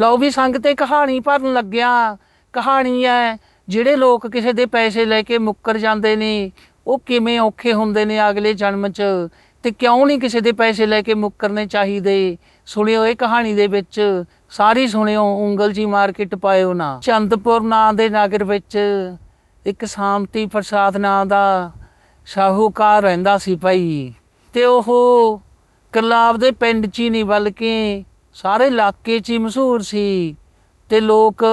ਲਓ ਵੀ ਸੰਗ ਤੇ ਕਹਾਣੀ ਭਰਨ ਲੱਗਿਆ। ਕਹਾਣੀ ਹੈ ਜਿਹੜੇ ਲੋਕ ਕਿਸੇ ਦੇ ਪੈਸੇ ਲੈ ਕੇ ਮੁੱਕਰ ਜਾਂਦੇ ਨੇ, ਉਹ ਕਿਵੇਂ ਔਖੇ ਹੁੰਦੇ ਨੇ ਅਗਲੇ ਜਨਮ 'ਚ? ਤੇ ਕਿਉਂ ਨਹੀਂ ਕਿਸੇ ਦੇ ਪੈਸੇ ਲੈ ਕੇ ਮੁੱਕਰਨੇ ਚਾਹੀਦੇ? ਸੁਣਿਓ ਇਹ ਕਹਾਣੀ ਦੇ ਵਿੱਚ, ਸਾਰੀ ਸੁਣਿਓ, ਉਂਗਲ ਜੀ ਮਾਰਕੀਟ ਪਾਇਓ ਨਾ। ਚੰਦਪੁਰ ਨਾਂ ਦੇ ਨਗਰ ਵਿੱਚ ਇੱਕ ਸ਼ਾਂਤੀ ਪ੍ਰਸਾਦ ਨਾਂ ਦਾ ਸ਼ਾਹੂਕਾਰ ਰਹਿੰਦਾ ਸੀ ਭਾਈ। ਤੇ ਉਹ ਇਕੱਲਾ ਦੇ ਪਿੰਡ 'ਚ ਹੀ ਨਹੀਂ ਬਲਕਿ ਸਾਰੇ ਇਲਾਕੇ 'ਚ ਹੀ ਮਸ਼ਹੂਰ ਸੀ ਤੇ ਲੋਕ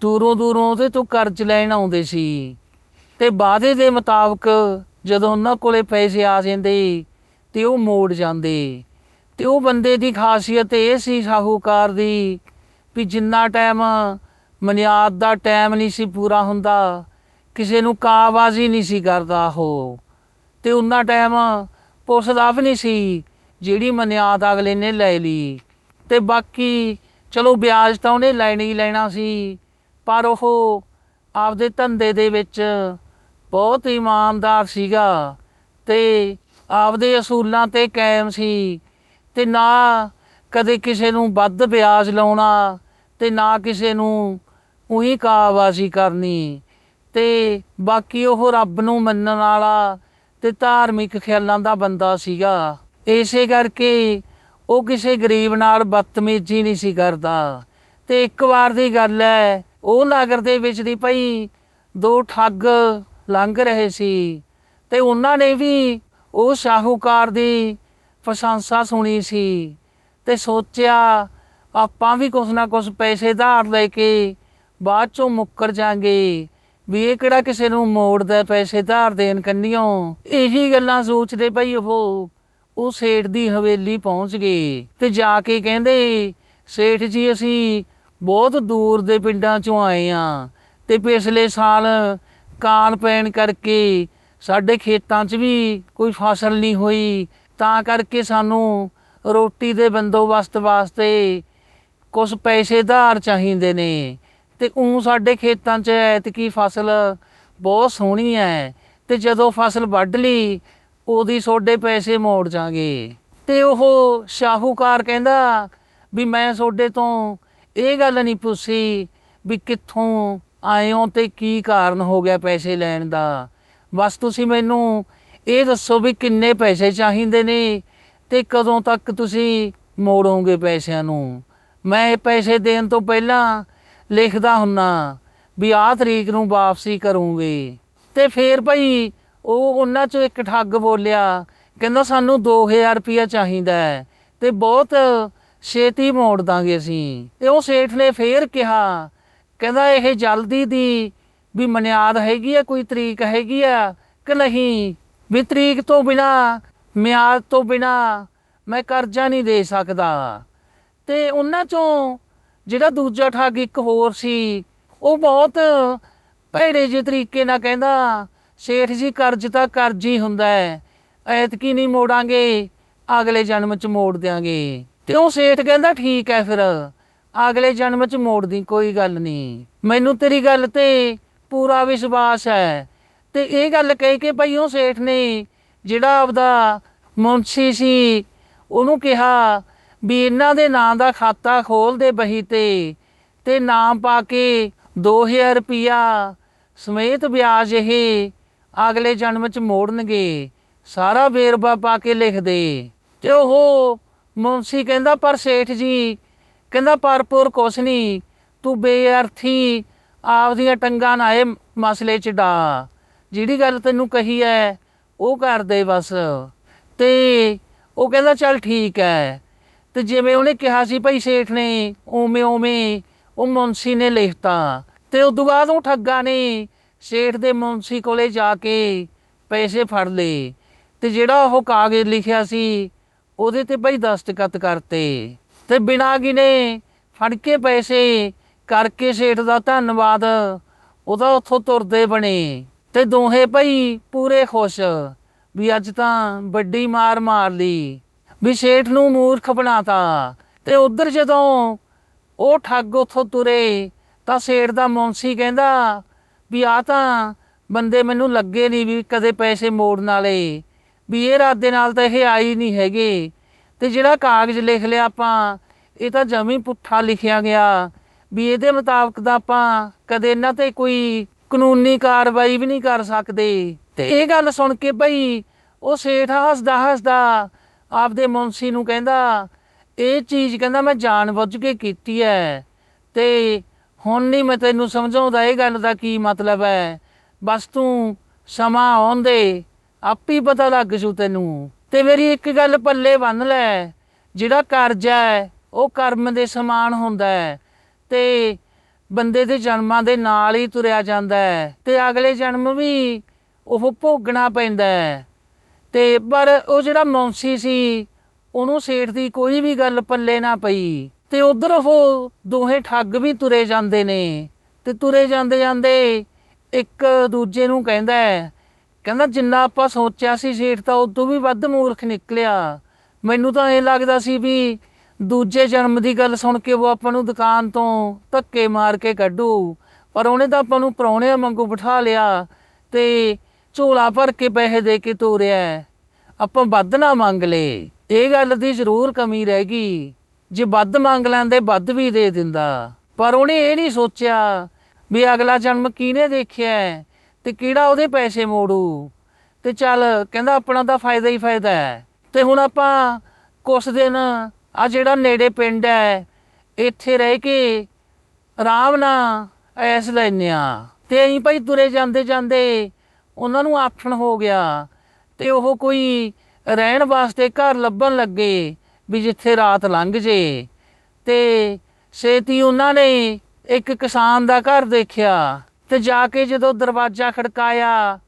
ਦੂਰੋਂ ਦੂਰੋਂ ਉਹਦੇ ਤੋਂ ਕਰਜ਼ ਲੈਣ ਆਉਂਦੇ ਸੀ। ਤੇ ਵਾਅਦੇ ਦੇ ਮੁਤਾਬਕ ਜਦੋਂ ਉਹਨਾਂ ਕੋਲੇ ਪੈਸੇ ਆ ਜਾਂਦੇ ਤੇ ਉਹ ਮੋੜ ਜਾਂਦੇ। ਤੇ ਉਹ ਬੰਦੇ ਦੀ ਖਾਸੀਅਤ ਇਹ ਸੀ ਸ਼ਾਹੂਕਾਰ ਦੀ ਵੀ ਜਿੰਨਾ ਟਾਈਮ ਮਨਿਆਦ ਦਾ ਟਾਈਮ ਨਹੀਂ ਸੀ ਪੂਰਾ ਹੁੰਦਾ, ਕਿਸੇ ਨੂੰ ਕਾਬਾਜ਼ੀ ਨਹੀਂ ਸੀ ਕਰਦਾ ਉਹ। ਤੇ ਉਹਨਾਂ ਟਾਈਮ ਪੁੱਛਦਾ ਵੀ ਨਹੀਂ ਸੀ ਜਿਹੜੀ ਮਨਿਆਦ ਅਗਲੇ ਨੇ ਲੈ ਲਈ। ਤੇ ਬਾਕੀ ਚਲੋ ਵਿਆਜ ਤਾਂ ਉਹਨੇ ਲੈਣਾ ਹੀ ਲੈਣਾ ਸੀ, ਪਰ ਉਹ ਆਪਦੇ ਧੰਦੇ ਦੇ ਵਿੱਚ ਬਹੁਤ ਇਮਾਨਦਾਰ ਸੀਗਾ ਤੇ ਆਪਦੇ ਅਸੂਲਾਂ ਤੇ ਕਾਇਮ ਸੀ ਤੇ ਨਾ ਕਦੇ ਕਿਸੇ ਨੂੰ ਵੱਧ ਵਿਆਜ ਲਾਉਣਾ ਤੇ ਨਾ ਕਿਸੇ ਨੂੰ ਉਹੀ ਕਾਵਾਜ਼ੀ ਕਰਨੀ ਤੇ ਬਾਕੀ ਉਹ ਰੱਬ ਨੂੰ ਮੰਨਣ ਵਾਲਾ ਤੇ ਧਾਰਮਿਕ ਖਿਆਲਾਂ ਦਾ ਬੰਦਾ ਸੀਗਾ। ਇਸੇ ਕਰਕੇ ਉਹ ਕਿਸੇ ਗਰੀਬ ਨਾਲ ਬਦਤਮੀਜ਼ੀ ਨਹੀਂ ਸੀ ਕਰਦਾ। ਤੇ ਇੱਕ ਵਾਰ ਦੀ ਗੱਲ ਹੈ ਉਹ ਨਗਰ ਦੇ ਵਿੱਚ ਦੀ ਪਈ ਦੋ ਠੱਗ ਲੰਘ ਰਹੇ ਸੀ ਤੇ ਉਹਨਾਂ ਨੇ ਵੀ ਉਹ ਸ਼ਾਹੂਕਾਰ ਦੀ ਪ੍ਰਸ਼ੰਸਾ ਸੁਣੀ ਸੀ ਤੇ ਸੋਚਿਆ, ਆਪਾਂ ਵੀ ਕੁਛ ਨਾ ਕੁਛ ਪੈਸੇ ਧਾਰ ਲੈ ਕੇ ਬਾਅਦ ਚੋਂ ਮੁੱਕਰ ਜਾਾਂਗੇ, ਵੀ ਇਹ ਕਿਹੜਾ ਕਿਸੇ ਨੂੰ ਮੋੜਦਾ ਪੈਸੇ ਧਾਰ ਦੇਣ ਕੰਨੀਓ। ਇਹੀ ਗੱਲਾਂ ਸੋਚਦੇ ਭਈ ਉਹ ਉਹ ਸੇਠ ਦੀ ਹਵੇਲੀ ਪਹੁੰਚ ਗਏ ਤੇ ਜਾ ਕੇ ਕਹਿੰਦੇ, ਸੇਠ ਜੀ, ਅਸੀਂ ਬਹੁਤ ਦੂਰ ਦੇ ਪਿੰਡਾਂ ਚੋਂ ਆਏ ਆ ਤੇ ਪਿਛਲੇ ਸਾਲ ਕਾਲ ਪੈਣ ਕਰਕੇ ਸਾਡੇ ਖੇਤਾਂ 'ਚ ਵੀ ਕੋਈ ਫਸਲ ਨਹੀਂ ਹੋਈ। ਤਾਂ ਕਰਕੇ ਸਾਨੂੰ ਰੋਟੀ ਦੇ ਬੰਦੋਬਸਤ ਵਾਸਤੇ ਕੁਝ ਪੈਸੇ ਧਾਰ ਚਾਹੀਦੇ ਨੇ ਤੇ ਉਹ ਸਾਡੇ ਖੇਤਾਂ 'ਚ ਐਤਕੀ ਫਸਲ ਬਹੁਤ ਸੋਹਣੀ ਹੈ ਤੇ ਜਦੋਂ ਫਸਲ ਵੱਢ ਲਈ ਉਹਦੀ ਤੁਹਾਡੇ ਪੈਸੇ ਮੋੜ ਜਾਗੇ। ਤੇ ਉਹ ਸ਼ਾਹੂਕਾਰ ਕਹਿੰਦਾ ਵੀ ਮੈਂ ਤੁਹਾਡੇ ਤੋਂ ਇਹ ਗੱਲ ਨਹੀਂ ਪੁੱਛੀ ਵੀ ਕਿੱਥੋਂ ਆਏ ਹੋ ਤੇ ਕੀ ਕਾਰਨ ਹੋ ਗਿਆ ਪੈਸੇ ਲੈਣ ਦਾ। ਬਸ ਤੁਸੀਂ ਮੈਨੂੰ ਇਹ ਦੱਸੋ ਵੀ ਕਿੰਨੇ ਪੈਸੇ ਚਾਹੀਦੇ ਨੇ ਤੇ ਕਦੋਂ ਤੱਕ ਤੁਸੀਂ ਮੋੜੋਗੇ ਪੈਸਿਆਂ ਨੂੰ। ਮੈਂ ਇਹ ਪੈਸੇ ਦੇਣ ਤੋਂ ਪਹਿਲਾਂ ਲਿਖਦਾ ਹੁੰਨਾ ਵੀ ਆਹ ਤਰੀਕ ਨੂੰ ਵਾਪਸੀ ਕਰੂੰਗੇ। ਤੇ ਫੇਰ ਭਾਈ ਉਹ ਉਹਨਾਂ ਚੋਂ ਇੱਕ ਠੱਗ ਬੋਲਿਆ, ਕਹਿੰਦਾ ਸਾਨੂੰ 2000 ਰੁਪਇਆ ਚਾਹੀਦਾ ਹੈ ਤੇ ਬਹੁਤ ਛੇਤੀ ਮੋੜ ਦਾਂਗੇ ਅਸੀਂ। ਤੇ ਉਹ ਸੇਠ ਨੇ ਫੇਰ ਕਿਹਾ, ਕਹਿੰਦਾ ਇਹ ਜਲਦੀ ਦੀ ਵੀ ਮਨਿਆਦ ਹੈਗੀ ਆ, ਕੋਈ ਤਰੀਕ ਹੈਗੀ ਆ ਕਿ ਨਹੀਂ? ਵੀ ਤਰੀਕ ਤੋਂ ਬਿਨਾ, ਮਿਆਦ ਤੋਂ ਬਿਨਾ ਮੈਂ ਕਰਜ਼ਾ ਨਹੀਂ ਦੇ ਸਕਦਾ। ਤੇ ਉਹਨਾਂ ਚੋਂ ਜਿਹੜਾ ਦੂਜਾ ਠੱਗ ਇੱਕ ਹੋਰ ਸੀ, ਉਹ ਬਹੁਤ ਭੈੜੇ ਜਿਹੇ ਤਰੀਕੇ ਨਾਲ ਕਹਿੰਦਾ ਸੇਠ ਜੀ ਕਰਜ਼ ਤਾਂ ਕਰਜ਼ ਹੀ ਹੁੰਦਾ ਹੈ। ਐਤਕੀ ਨਹੀਂ ਮੋੜਾਂਗੇ ਅਗਲੇ ਜਨਮ ਚ ਮੋੜ ਦਿਆਂਗੇ। ਤੇ ਉਹ ਸੇਠ ਕਹਿੰਦਾ ਠੀਕ ਹੈ ਫਿਰ? ਅਗਲੇ ਜਨਮ ਚ ਮੋੜ ਦੀ ਕੋਈ ਗੱਲ ਨਹੀਂ। ਮੈਨੂੰ ਤੇਰੀ ਗੱਲ ਤੇ ਪੂਰਾ ਵਿਸ਼ਵਾਸ ਹੈ। ਤੇ ਇਹ ਗੱਲ ਕਹਿ ਕੇ ਭਈ ਉਹ ਸੇਠ ਨੇ ਜਿਹੜਾ ਆਪਦਾ ਮੁਨਸ਼ੀ ਸੀ ਉਹਨੂੰ ਕਿਹਾ ਵੀ ਇਹਨਾਂ ਦੇ ਨਾਂ ਦਾ ਖਾਤਾ ਖੋਲ ਦੇ ਬਹੀ ਤੇ ਤੇ ਨਾਮ ਪਾ ਕੇ 2000 ਰੁਪਿਆ ਸਮੇਤ ਵਿਆਜ ਇਹ ਅਗਲੇ ਜਨਮ ਚ ਮੋੜਨਗੇ, ਸਾਰਾ ਵੇਰਵਾ ਪਾ ਕੇ ਲਿਖਦੇ। ਤੇ ਉਹ ਮੁੰਸੀ ਕਹਿੰਦਾ, ਪਰ ਸੇਠ ਜੀ, ਕਹਿੰਦਾ ਪਰਪੁਰ ਕੁਛ ਨਹੀਂ ਤੂੰ ਬੇਅਰਥੀ, ਆਪਦੀਆਂ ਟੰਗਾਂ ਨਾ ਮਸਲੇ ਚ ਡਾ। ਜਿਹੜੀ ਗੱਲ ਤੈਨੂੰ ਕਹੀ ਹੈ ਉਹ ਕਰ ਦੇ ਬਸ। ਤੇ ਉਹ ਕਹਿੰਦਾ, ਚੱਲ ਠੀਕ ਹੈ ਤੇ ਜਿਵੇਂ ਉਹਨੇ ਕਿਹਾ ਸੀ ਭਾਈ ਸੇਠ ਨੇ ਓਵੇਂ ਓਵੇਂ ਉਹ ਮੁੰਸੀ ਨੇ ਲਿਖਤਾ। ਤੇ ਉਸ ਤੋਂ ਬਾਅਦ ਉਹ ਠੱਗਾ ਨੇ ਸੇਠ ਦੇ ਮੁਨਸੀ ਕੋਲੇ ਜਾ ਕੇ ਪੈਸੇ ਫੜ ਲਏ ਤੇ ਜਿਹੜਾ ਉਹ ਕਾਗਜ਼ ਲਿਖਿਆ ਸੀ, ਉਹਦੇ ਤੇ ਭਾਈ ਦਸਤਖਤ ਕਰਤੇ ਤੇ ਬਿਨਾਂ ਗਿਨੇ ਫੜ ਕੇ ਪੈਸੇ ਕਰਕੇ ਸੇਠ ਦਾ ਧੰਨਵਾਦ ਉਹਦਾ ਉੱਥੋਂ ਤੁਰਦੇ ਬਣੇ ਤੇ ਦੋਹੇ ਭਈ ਪੂਰੇ ਖੁਸ਼ ਵੀ ਅੱਜ ਤਾਂ ਵੱਡੀ ਮਾਰ ਮਾਰ ਲਈ। ਵੀ ਸੇਠ ਨੂੰ ਮੂਰਖ ਬਣਾਤਾ ਤੇ ਉਧਰ ਜਦੋਂ ਉਹ ਠੱਗ ਉੱਥੋਂ ਤੁਰੇ ਤਾਂ ਸੇਠ ਦਾ ਮੁੰਸੀ ਕਹਿੰਦਾ ਵੀ ਆ ਤਾਂ ਬੰਦੇ ਮੈਨੂੰ ਲੱਗੇ ਨਹੀਂ ਵੀ ਕਦੇ ਪੈਸੇ ਮੋੜਨ ਵਾਲੇ। ਵੀ ਇਹ ਰਾਤ ਦੇ ਨਾਲ ਤਾਂ ਇਹ ਆਈ ਨਹੀਂ ਹੈਗੇ। ਤੇ ਜਿਹੜਾ ਕਾਗਜ਼ ਲਿਖ ਲਿਆ ਆਪਾਂ ਇਹ ਤਾਂ ਜਮੀ ਪੁੱਠਾ ਲਿਖਿਆ ਗਿਆ। ਵੀ ਇਹਦੇ ਮੁਤਾਬਕ ਤਾਂ ਆਪਾਂ ਕਦੇ ਇਹਨਾਂ ਤੇ ਕੋਈ ਕਾਨੂੰਨੀ ਕਾਰਵਾਈ ਵੀ ਨਹੀਂ ਕਰ ਸਕਦੇ। ਤੇ ਇਹ ਗੱਲ ਸੁਣ ਕੇ ਭਈ ਉਹ ਸੇਠ ਹੱਸਦਾ ਹੱਸਦਾ ਆਪਦੇ ਮੁੰਸੀ ਨੂੰ ਕਹਿੰਦਾ ਇਹ ਚੀਜ਼ ਕਹਿੰਦਾ ਮੈਂ ਜਾਣਬੁੱਝ ਕੇ ਕੀਤੀ ਹੈ ਤੇ ਹੁਣ ਨਹੀਂ ਮੈਂ ਤੈਨੂੰ ਸਮਝਾਉਂਦਾ ਇਹ ਗੱਲ ਦਾ ਕੀ ਮਤਲਬ ਹੈ। ਬਸ ਤੂੰ ਸਮਾਂ ਆਉਂਦੇ, ਆਪੇ ਪਤਾ ਲੱਗ ਜੂ ਤੈਨੂੰ। ਤੇ ਮੇਰੀ ਇੱਕ ਗੱਲ ਪੱਲੇ ਬੰਨ ਲੈ, ਜਿਹੜਾ ਕਰਜ਼ਾ ਹੈ, ਉਹ ਕਰਮ ਦੇ ਸਮਾਨ ਹੁੰਦਾ ਹੈ। ਤੇ ਬੰਦੇ ਦੇ ਜਨਮਾਂ ਦੇ ਨਾਲ ਹੀ ਤੁਰਿਆ ਜਾਂਦਾ ਹੈ। ਤੇ ਅਗਲੇ ਜਨਮ ਵੀ ਉਹ ਭੋਗਣਾ ਪੈਂਦਾ ਹੈ। ਤੇ ਪਰ ਉਹ ਜਿਹੜਾ ਮੌਂਸੀ ਸੀ, ਉਹਨੂੰ ਸੇਠ ਦੀ ਕੋਈ ਵੀ ਗੱਲ ਪੱਲੇ ਨਾ ਪਈ। ਤੇ ਉਧਰ ਉਹ ਦੋਹੇ ਠੱਗ ਵੀ ਤੁਰੇ ਜਾਂਦੇ ਨੇ। ਤੇ ਤੁਰੇ ਜਾਂਦੇ ਜਾਂਦੇ ਇੱਕ ਦੂਜੇ ਨੂੰ ਕਹਿੰਦਾ ਕਹਿੰਦਾ ਜਿੰਨਾ ਆਪਾਂ ਸੋਚਿਆ ਸੀ ਸੇਠ ਤਾਂ ਉਦੋਂ ਵੀ ਵੱਧ ਮੂਰਖ ਨਿਕਲਿਆ। ਮੈਨੂੰ ਤਾਂ ਇਹ ਲੱਗਦਾ ਸੀ ਵੀ ਦੂਜੇ ਜਨਮ ਦੀ ਗੱਲ ਸੁਣ ਕੇ ਉਹ ਆਪਾਂ ਨੂੰ ਦੁਕਾਨ ਤੋਂ ਧੱਕੇ ਮਾਰ ਕੇ ਕੱਢੂ। ਪਰ ਉਹਨੇ ਤਾਂ ਆਪਾਂ ਨੂੰ ਪ੍ਰਾਹੁਣੇ ਵਾਂਗੂ ਬਿਠਾ ਲਿਆ ਤੇ ਝੋਲਾ ਭਰ ਕੇ ਪੈਸੇ ਦੇ ਕੇ ਤੋਰਿਆ ਆਪਾਂ ਵੱਧ ਨਾ ਮੰਗ ਲੇ ਇਹ ਗੱਲ ਦੀ ਜ਼ਰੂਰ ਕਮੀ ਰਹਿ ਗਈ। ਜੇ ਵੱਧ ਮੰਗ ਲੈਂਦੇ, ਵੱਧ ਵੀ ਦੇ ਦਿੰਦਾ। ਪਰ ਉਹਨੇ ਇਹ ਨਹੀਂ ਸੋਚਿਆ ਵੀ ਅਗਲਾ ਜਨਮ ਕਿਹਨੇ ਦੇਖਿਆ ਹੈ ਤੇ ਕਿਹੜਾ ਉਹਦੇ ਪੈਸੇ ਮੋੜੂ। ਤੇ ਚੱਲ ਕਹਿੰਦਾ ਆਪਣਾ ਤਾਂ ਫਾਇਦਾ ਹੀ ਫਾਇਦਾ ਹੈ। ਤੇ ਹੁਣ ਆਪਾਂ ਕੁਛ ਦਿਨ ਆ ਜਿਹੜਾ ਨੇੜੇ ਪਿੰਡ ਹੈ, ਇੱਥੇ ਰਹਿ ਕੇ ਆਰਾਮ ਨਾਲ ਐਸ ਲੈਨੇ ਆ ਤੇ ਅਸੀਂ ਭਾਈ ਤੁਰੇ ਜਾਂਦੇ ਜਾਂਦੇ ਉਹਨਾਂ ਨੂੰ ਆਖਣ ਹੋ ਗਿਆ ਤੇ ਉਹ ਕੋਈ ਰਹਿਣ ਵਾਸਤੇ ਘਰ ਲੱਭਣ ਲੱਗੇ। ਵੀ ਜਿੱਥੇ ਰਾਤ ਲੰਘ ਜੇ। ਤੇ ਛੇਤੀ ਉਹਨਾਂ ਨੇ ਇੱਕ ਕਿਸਾਨ ਦਾ ਘਰ ਦੇਖਿਆ ਤੇ ਜਾ ਕੇ ਜਦੋਂ ਦਰਵਾਜ਼ਾ ਖੜਕਾਇਆ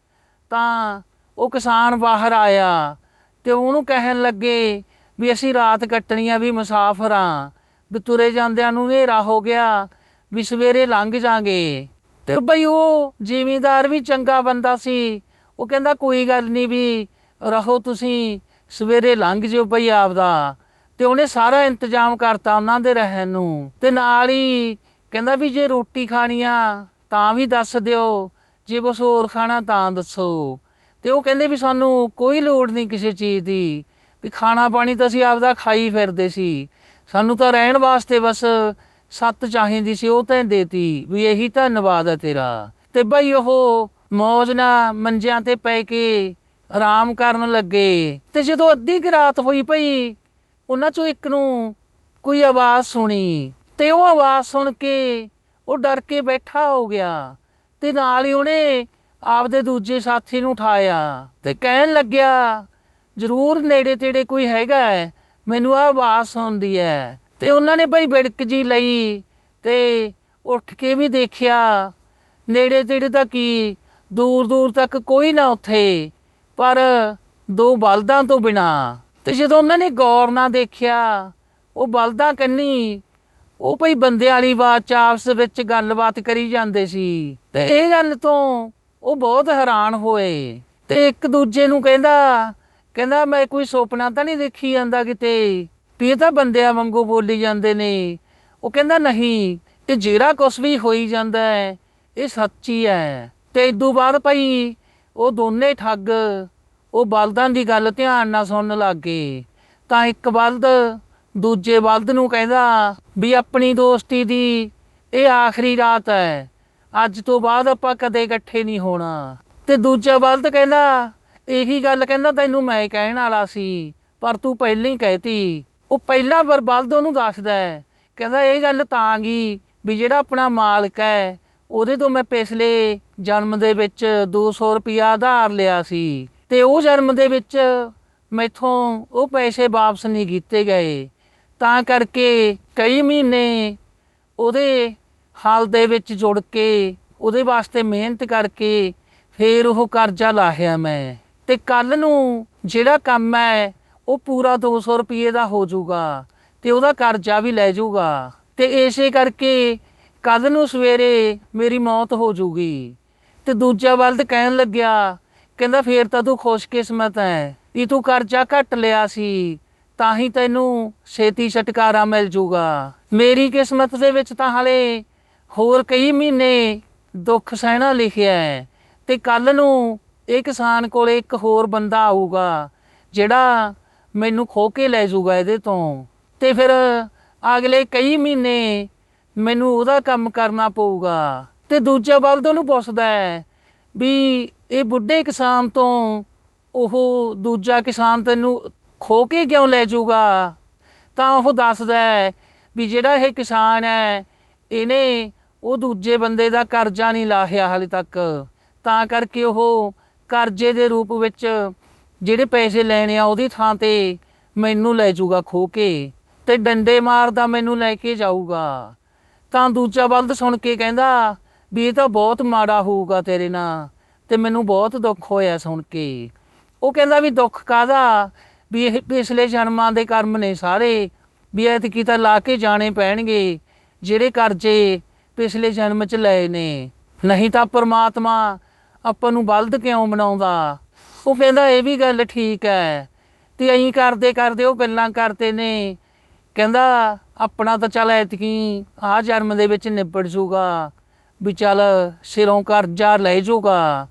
ਤਾਂ ਉਹ ਕਿਸਾਨ ਬਾਹਰ ਆਇਆ ਤੇ ਉਹਨੂੰ ਕਹਿਣ ਲੱਗੇ ਵੀ ਅਸੀਂ ਰਾਤ ਕੱਟਣੀ ਆ ਵੀ ਮੁਸਾਫਰ ਆ, ਵੀ ਤੁਰੇ ਜਾਂਦਿਆਂ ਨੂੰ ਹਨੇਰਾ ਹੋ ਗਿਆ ਵੀ ਸਵੇਰੇ ਲੰਘ ਜਾਾਂਗੇ। ਤੇ ਬਈ ਉਹ ਜ਼ਿਮੀਂਦਾਰ ਵੀ ਚੰਗਾ ਬੰਦਾ ਸੀ। ਉਹ ਕਹਿੰਦਾ, ਕੋਈ ਗੱਲ ਨਹੀਂ ਵੀ ਰਹੋ ਤੁਸੀਂ, ਸਵੇਰੇ ਲੰਘ ਜਿਓ ਬਈ ਆਪਦਾ। ਤੇ ਉਹਨੇ ਸਾਰਾ ਇੰਤਜ਼ਾਮ ਕਰਤਾ ਉਹਨਾਂ ਦੇ ਰਹਿਣ ਨੂੰ। ਤੇ ਨਾਲ ਹੀ ਕਹਿੰਦਾ ਵੀ ਜੇ ਰੋਟੀ ਖਾਣੀ ਆ, ਤਾਂ ਵੀ ਦੱਸ ਦਿਓ। ਜੇ ਬਸ ਹੋਰ ਖਾਣਾ ਤਾਂ ਦੱਸੋ। ਤੇ ਉਹ ਕਹਿੰਦੇ ਵੀ ਸਾਨੂੰ ਕੋਈ ਲੋੜ ਨਹੀਂ ਕਿਸੇ ਚੀਜ਼ ਦੀ। ਵੀ ਖਾਣਾ ਪਾਣੀ ਤਾਂ ਅਸੀਂ ਆਪਦਾ ਖਾਈ ਫਿਰਦੇ ਸੀ। ਸਾਨੂੰ ਤਾਂ ਰਹਿਣ ਵਾਸਤੇ ਬਸ ਸੱਤ ਚਾਹੀਦੀ ਸੀ, ਉਹ ਤਾਂ ਦੇਤੀ ਵੀ ਇਹੀ ਧੰਨਵਾਦ ਹੈ ਤੇਰਾ। ਤੇ ਬਈ ਉਹ ਮੌਜ ਨਾਲ ਮੰਜਿਆਂ ਤੇ ਪੈ ਕੇ ਆਰਾਮ ਕਰਨ ਲੱਗੇ। ਤੇ ਜਦੋਂ ਅੱਧੀ ਕੁ ਰਾਤ ਹੋਈ ਭਈ ਉਹਨਾਂ ਚੋਂ ਇੱਕ ਨੂੰ ਕੋਈ ਆਵਾਜ਼ ਸੁਣੀ ਤੇ ਉਹ ਆਵਾਜ਼ ਸੁਣ ਕੇ ਉਹ ਡਰ ਕੇ ਬੈਠਾ ਹੋ ਗਿਆ ਤੇ ਨਾਲ ਹੀ ਉਹਨੇ ਆਪਦੇ ਦੂਜੇ ਸਾਥੀ ਨੂੰ ਉਠਾਇਆ ਤੇ ਕਹਿਣ ਲੱਗਿਆ, ਜ਼ਰੂਰ ਨੇੜੇ ਤੇੜੇ ਕੋਈ ਹੈਗਾ ਮੈਨੂੰ ਆ ਆਵਾਜ਼ ਸੁਣਦੀ ਹੈ। ਤੇ ਉਹਨਾਂ ਨੇ ਭਾਈ ਬਿੜਕ ਜੀ ਲਈ ਤੇ ਉੱਠ ਕੇ ਵੀ ਦੇਖਿਆ, ਨੇੜੇ ਤੇੜੇ ਤਾਂ ਕੀ, ਦੂਰ ਦੂਰ ਤੱਕ ਕੋਈ ਨਾ ਉੱਥੇ, ਪਰ ਦੋ ਬਲਦਾਂ ਤੋਂ ਬਿਨਾ ਤੇ ਜਦੋਂ ਉਹਨਾਂ ਨੇ ਗੌਰ ਨਾਲ ਦੇਖਿਆ, ਉਹ ਬਲਦਾਂ ਕੰਨੀ, ਉਹ ਭਈ ਬੰਦੇ ਵਾਲੀ ਬਾਤ ਚ ਆਪਸ ਵਿੱਚ ਗੱਲਬਾਤ ਕਰੀ ਜਾਂਦੇ ਸੀ। ਤੇ ਇਹ ਗੱਲ ਤੋਂ ਉਹ ਬਹੁਤ ਹੈਰਾਨ ਹੋਏ। ਤੇ ਇੱਕ ਦੂਜੇ ਨੂੰ ਕਹਿੰਦਾ ਕਹਿੰਦਾ, ਮੈਂ ਕੋਈ ਸੁਪਨਾ ਤਾਂ ਨਹੀਂ ਦੇਖੀ ਜਾਂਦਾ ਕਿਤੇ, ਵੀ ਇਹ ਤਾਂ ਬੰਦਿਆਂ ਵਾਂਗੂ ਬੋਲੀ ਜਾਂਦੇ ਨੇ। ਉਹ ਕਹਿੰਦਾ, ਨਹੀਂ, ਇਹ ਜਿਹੜਾ ਕੁਛ ਵੀ ਹੋਈ ਜਾਂਦਾ ਹੈ, ਇਹ ਸੱਚੀ ਹੈ। ਤੇ ਇਦੋਂ ਬਾਅਦ ਭਾਈ ਉਹ ਦੋਨੇ ਠੱਗ ਉਹ ਬਲਦਾਂ ਦੀ ਗੱਲ ਧਿਆਨ ਨਾਲ ਸੁਣਨ ਲੱਗ ਗਏ। ਤਾਂ ਇੱਕ ਬਲਦ ਦੂਜੇ ਬਲਦ ਨੂੰ ਕਹਿੰਦਾ, ਵੀ ਆਪਣੀ ਦੋਸਤੀ ਦੀ ਇਹ ਆਖਰੀ ਰਾਤ ਹੈ। ਅੱਜ ਤੋਂ ਬਾਅਦ ਆਪਾਂ ਕਦੇ ਇਕੱਠੇ ਨਹੀਂ ਹੋਣਾ। ਤੇ ਦੂਜਾ ਬਲਦ ਕਹਿੰਦਾ, ਇਹੀ ਗੱਲ ਕਹਿੰਦਾ ਤੈਨੂੰ ਮੈਂ ਕਹਿਣ ਵਾਲਾ ਸੀ, ਪਰ ਤੂੰ ਪਹਿਲਾਂ ਹੀ ਕਹਿਤੀ। ਉਹ ਪਹਿਲਾਂ ਵਾਰ ਬਲਦ ਉਹਨੂੰ ਦੱਸਦਾ ਕਹਿੰਦਾ, ਇਹ ਗੱਲ ਤਾਂ ਗਈ ਵੀ ਜਿਹੜਾ ਆਪਣਾ ਮਾਲਕ ਹੈ, ਉਹਦੇ ਤੋਂ ਮੈਂ ਪਿਛਲੇ ਜਨਮ ਦੇ ਵਿੱਚ 200 ਰੁਪਿਆ ਆਧਾਰ ਲਿਆ ਸੀ। ਤੇ ਉਹ ਜਨਮ ਦੇ ਵਿੱਚ ਮੈਥੋਂ ਉਹ ਪੈਸੇ ਵਾਪਸ ਨਹੀਂ ਕੀਤੇ ਗਏ। ਤਾਂ ਕਰਕੇ ਕਈ ਮਹੀਨੇ ਉਹਦੇ ਹਾਲ ਦੇ ਵਿੱਚ ਜੁੜ ਕੇ, ਉਹਦੇ ਵਾਸਤੇ ਮਿਹਨਤ ਕਰਕੇ ਫੇਰ ਉਹ ਕਰਜ਼ਾ ਲਾਹਿਆ ਮੈਂ। ਤੇ ਕੱਲ ਨੂੰ ਜਿਹੜਾ ਕੰਮ ਹੈ, ਉਹ ਪੂਰਾ 200 ਰੁਪਏ ਦਾ ਹੋ ਜਾਊਗਾ ਤੇ ਉਹਦਾ ਕਰਜ਼ਾ ਵੀ ਲੈ ਜਾਊਗਾ। ਤੇ ਇਸੇ ਕਰਕੇ ਕੱਲ ਨੂੰ ਸਵੇਰੇ ਮੇਰੀ ਮੌਤ ਹੋ ਜਾਊਗੀ। ਤੇ ਦੂਜਾ ਬਲਦ ਕਹਿਣ ਲੱਗਿਆ ਕਹਿੰਦਾ, ਫੇਰ ਤਾਂ ਤੂੰ ਖੁਸ਼ਕਿਸਮਤ ਹੈ ਵੀ ਤੂੰ ਕਰਜ਼ਾ ਘੱਟ ਲਿਆ ਸੀ, ਤਾਂ ਹੀ ਤੈਨੂੰ ਛੇਤੀ ਛਟਕਾਰਾ ਮਿਲ ਜੂਗਾ। ਮੇਰੀ ਕਿਸਮਤ ਦੇ ਵਿੱਚ ਤਾਂ ਹਲੇ ਹੋਰ ਕਈ ਮਹੀਨੇ ਦੁੱਖ ਸਹਿਣਾ ਲਿਖਿਆ ਹੈ ਤੇ ਕੱਲ ਨੂੰ ਇਹ ਕਿਸਾਨ ਕੋਲੇ ਇੱਕ ਹੋਰ ਬੰਦਾ ਆਊਗਾ, ਜਿਹੜਾ ਮੈਨੂੰ ਖੋ ਕੇ ਲੈ ਜਾਊਗਾ ਇਹਦੇ ਤੋਂ। ਤੇ ਫਿਰ ਅਗਲੇ ਕਈ ਮਹੀਨੇ ਮੈਨੂੰ ਉਹਦਾ ਕੰਮ ਕਰਨਾ ਪਊਗਾ। ਤੇ ਦੂਜਾ ਬਲਦ ਉਹਨੂੰ ਪੁੱਛਦਾ ਹੈ ਵੀ ਇਹ ਬੁੱਢੇ ਕਿਸਾਨ ਤੋਂ ਉਹ ਦੂਜਾ ਕਿਸਾਨ ਤੈਨੂੰ ਖੋ ਕੇ ਕਿਉਂ ਲੈ ਜਾਊਗਾ? ਤਾਂ ਉਹ ਦੱਸਦਾ ਵੀ ਜਿਹੜਾ ਇਹ ਕਿਸਾਨ ਹੈ, ਇਹਨੇ ਉਹ ਦੂਜੇ ਬੰਦੇ ਦਾ ਕਰਜ਼ਾ ਨਹੀਂ ਲਾਹਿਆ ਹਾਲੇ ਤੱਕ। ਤਾਂ ਕਰਕੇ ਉਹ ਕਰਜ਼ੇ ਦੇ ਰੂਪ ਵਿੱਚ ਜਿਹੜੇ ਪੈਸੇ ਲੈਣੇ ਆ ਉਹਦੀ ਥਾਂ ਤੇ ਮੈਨੂੰ ਲੈ ਜਾਊਗਾ ਖੋ ਕੇ ਤੇ ਡੰਡੇ ਮਾਰਦਾ ਮੈਨੂੰ ਲੈ ਕੇ ਜਾਊਗਾ। ਤਾਂ ਦੂਜਾ ਬੰਦ ਸੁਣ ਕੇ ਕਹਿੰਦਾ, ਵੀ ਇਹ ਤਾਂ ਬਹੁਤ ਮਾੜਾ ਹੋਊਗਾ ਤੇਰੇ ਨਾਲ। ਤੇ ਮੈਨੂੰ ਬਹੁਤ ਦੁੱਖ ਹੋਇਆ ਸੁਣ ਕੇ। ਉਹ ਕਹਿੰਦਾ ਵੀ ਦੁੱਖ ਕਾਦਾ ਵੀ ਇਹ ਪਿਛਲੇ ਜਨਮਾਂ ਦੇ ਕਰਮ ਨੇ ਸਾਰੇ, ਵੀ ਐਤਕੀ ਤਾਂ ਲਾ ਕੇ ਜਾਣੇ ਪੈਣਗੇ, ਜਿਹੜੇ ਕਰਜ਼ੇ ਪਿਛਲੇ ਜਨਮ ਚ ਲਏ ਨੇ। ਨਹੀਂ ਤਾਂ ਪਰਮਾਤਮਾ ਆਪਾਂ ਨੂੰ ਬਲਦ ਕਿਉਂ ਬਣਾਉਂਦਾ ਉਹ ਕਹਿੰਦਾ ਇਹ ਵੀ ਗੱਲ ਠੀਕ ਹੈ ਤੇ ਐਂ ਕਰਦੇ ਕਰਦੇ ਉਹ ਗੱਲਾਂ ਕਰਦੇ ਨੇ। ਕਹਿੰਦਾ ਆਪਣਾ ਤਾਂ ਚੱਲ ਐਤਕੀ ਆ ਜਨਮ ਦੇ ਵਿੱਚ ਨਿਬੜ ਜੂਗਾ। ਵੀ ਚੱਲ ਸਿਰੋਂ ਕਰਜ਼ਾ ਲੈ ਜੂਗਾ।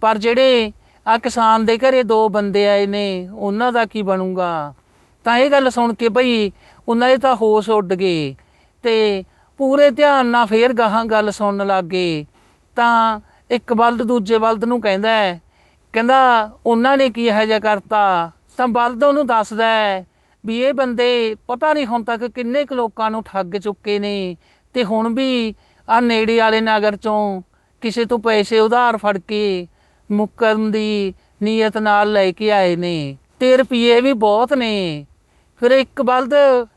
ਪਰ ਜਿਹੜੇ ਆ ਕਿਸਾਨ ਦੇ ਘਰੇ ਦੋ ਬੰਦੇ ਆਏ ਨੇ, ਉਹਨਾਂ ਦਾ ਕੀ ਬਣੂਗਾ? ਤਾਂ ਇਹ ਗੱਲ ਸੁਣ ਕੇ ਭਈ ਉਹਨਾਂ ਦੇ ਤਾਂ ਹੋਸ਼ ਉੱਡ ਗਏ ਤੇ ਪੂਰੇ ਧਿਆਨ ਨਾਲ ਫੇਰ ਗਾਹਾਂ ਗੱਲ ਸੁਣਨ ਲੱਗ ਗਏ। ਤਾਂ ਇੱਕ ਬਲਦ ਦੂਜੇ ਬਲਦ ਨੂੰ ਕਹਿੰਦਾ ਕਹਿੰਦਾ ਉਹਨਾਂ ਨੇ ਕੀ ਇਹੋ ਜਿਹਾ ਕਰਤਾ? ਤਾਂ ਬਲਦ ਉਹਨੂੰ ਦੱਸਦਾ ਵੀ ਇਹ ਬੰਦੇ ਪਤਾ ਨਹੀਂ ਹੁਣ ਤੱਕ ਕਿੰਨੇ ਕੁ ਲੋਕਾਂ ਨੂੰ ਠੱਗ ਚੁੱਕੇ ਨੇ ਤੇ ਹੁਣ ਵੀ ਆ ਨੇੜੇ ਵਾਲੇ ਨਗਰ ਚੋਂ ਕਿਸੇ ਤੋਂ ਪੈਸੇ ਉਧਾਰ ਫੜ ਕੇ ਮੁੱਕਰਨ ਦੀ ਨੀਅਤ ਨਾਲ ਲੈ ਕੇ ਆਏ ਨੇ। ਤੇ ਰੁਪਏ ਵੀ ਬਹੁਤ ਨੇ। ਫਿਰ ਇੱਕ ਬਲਦ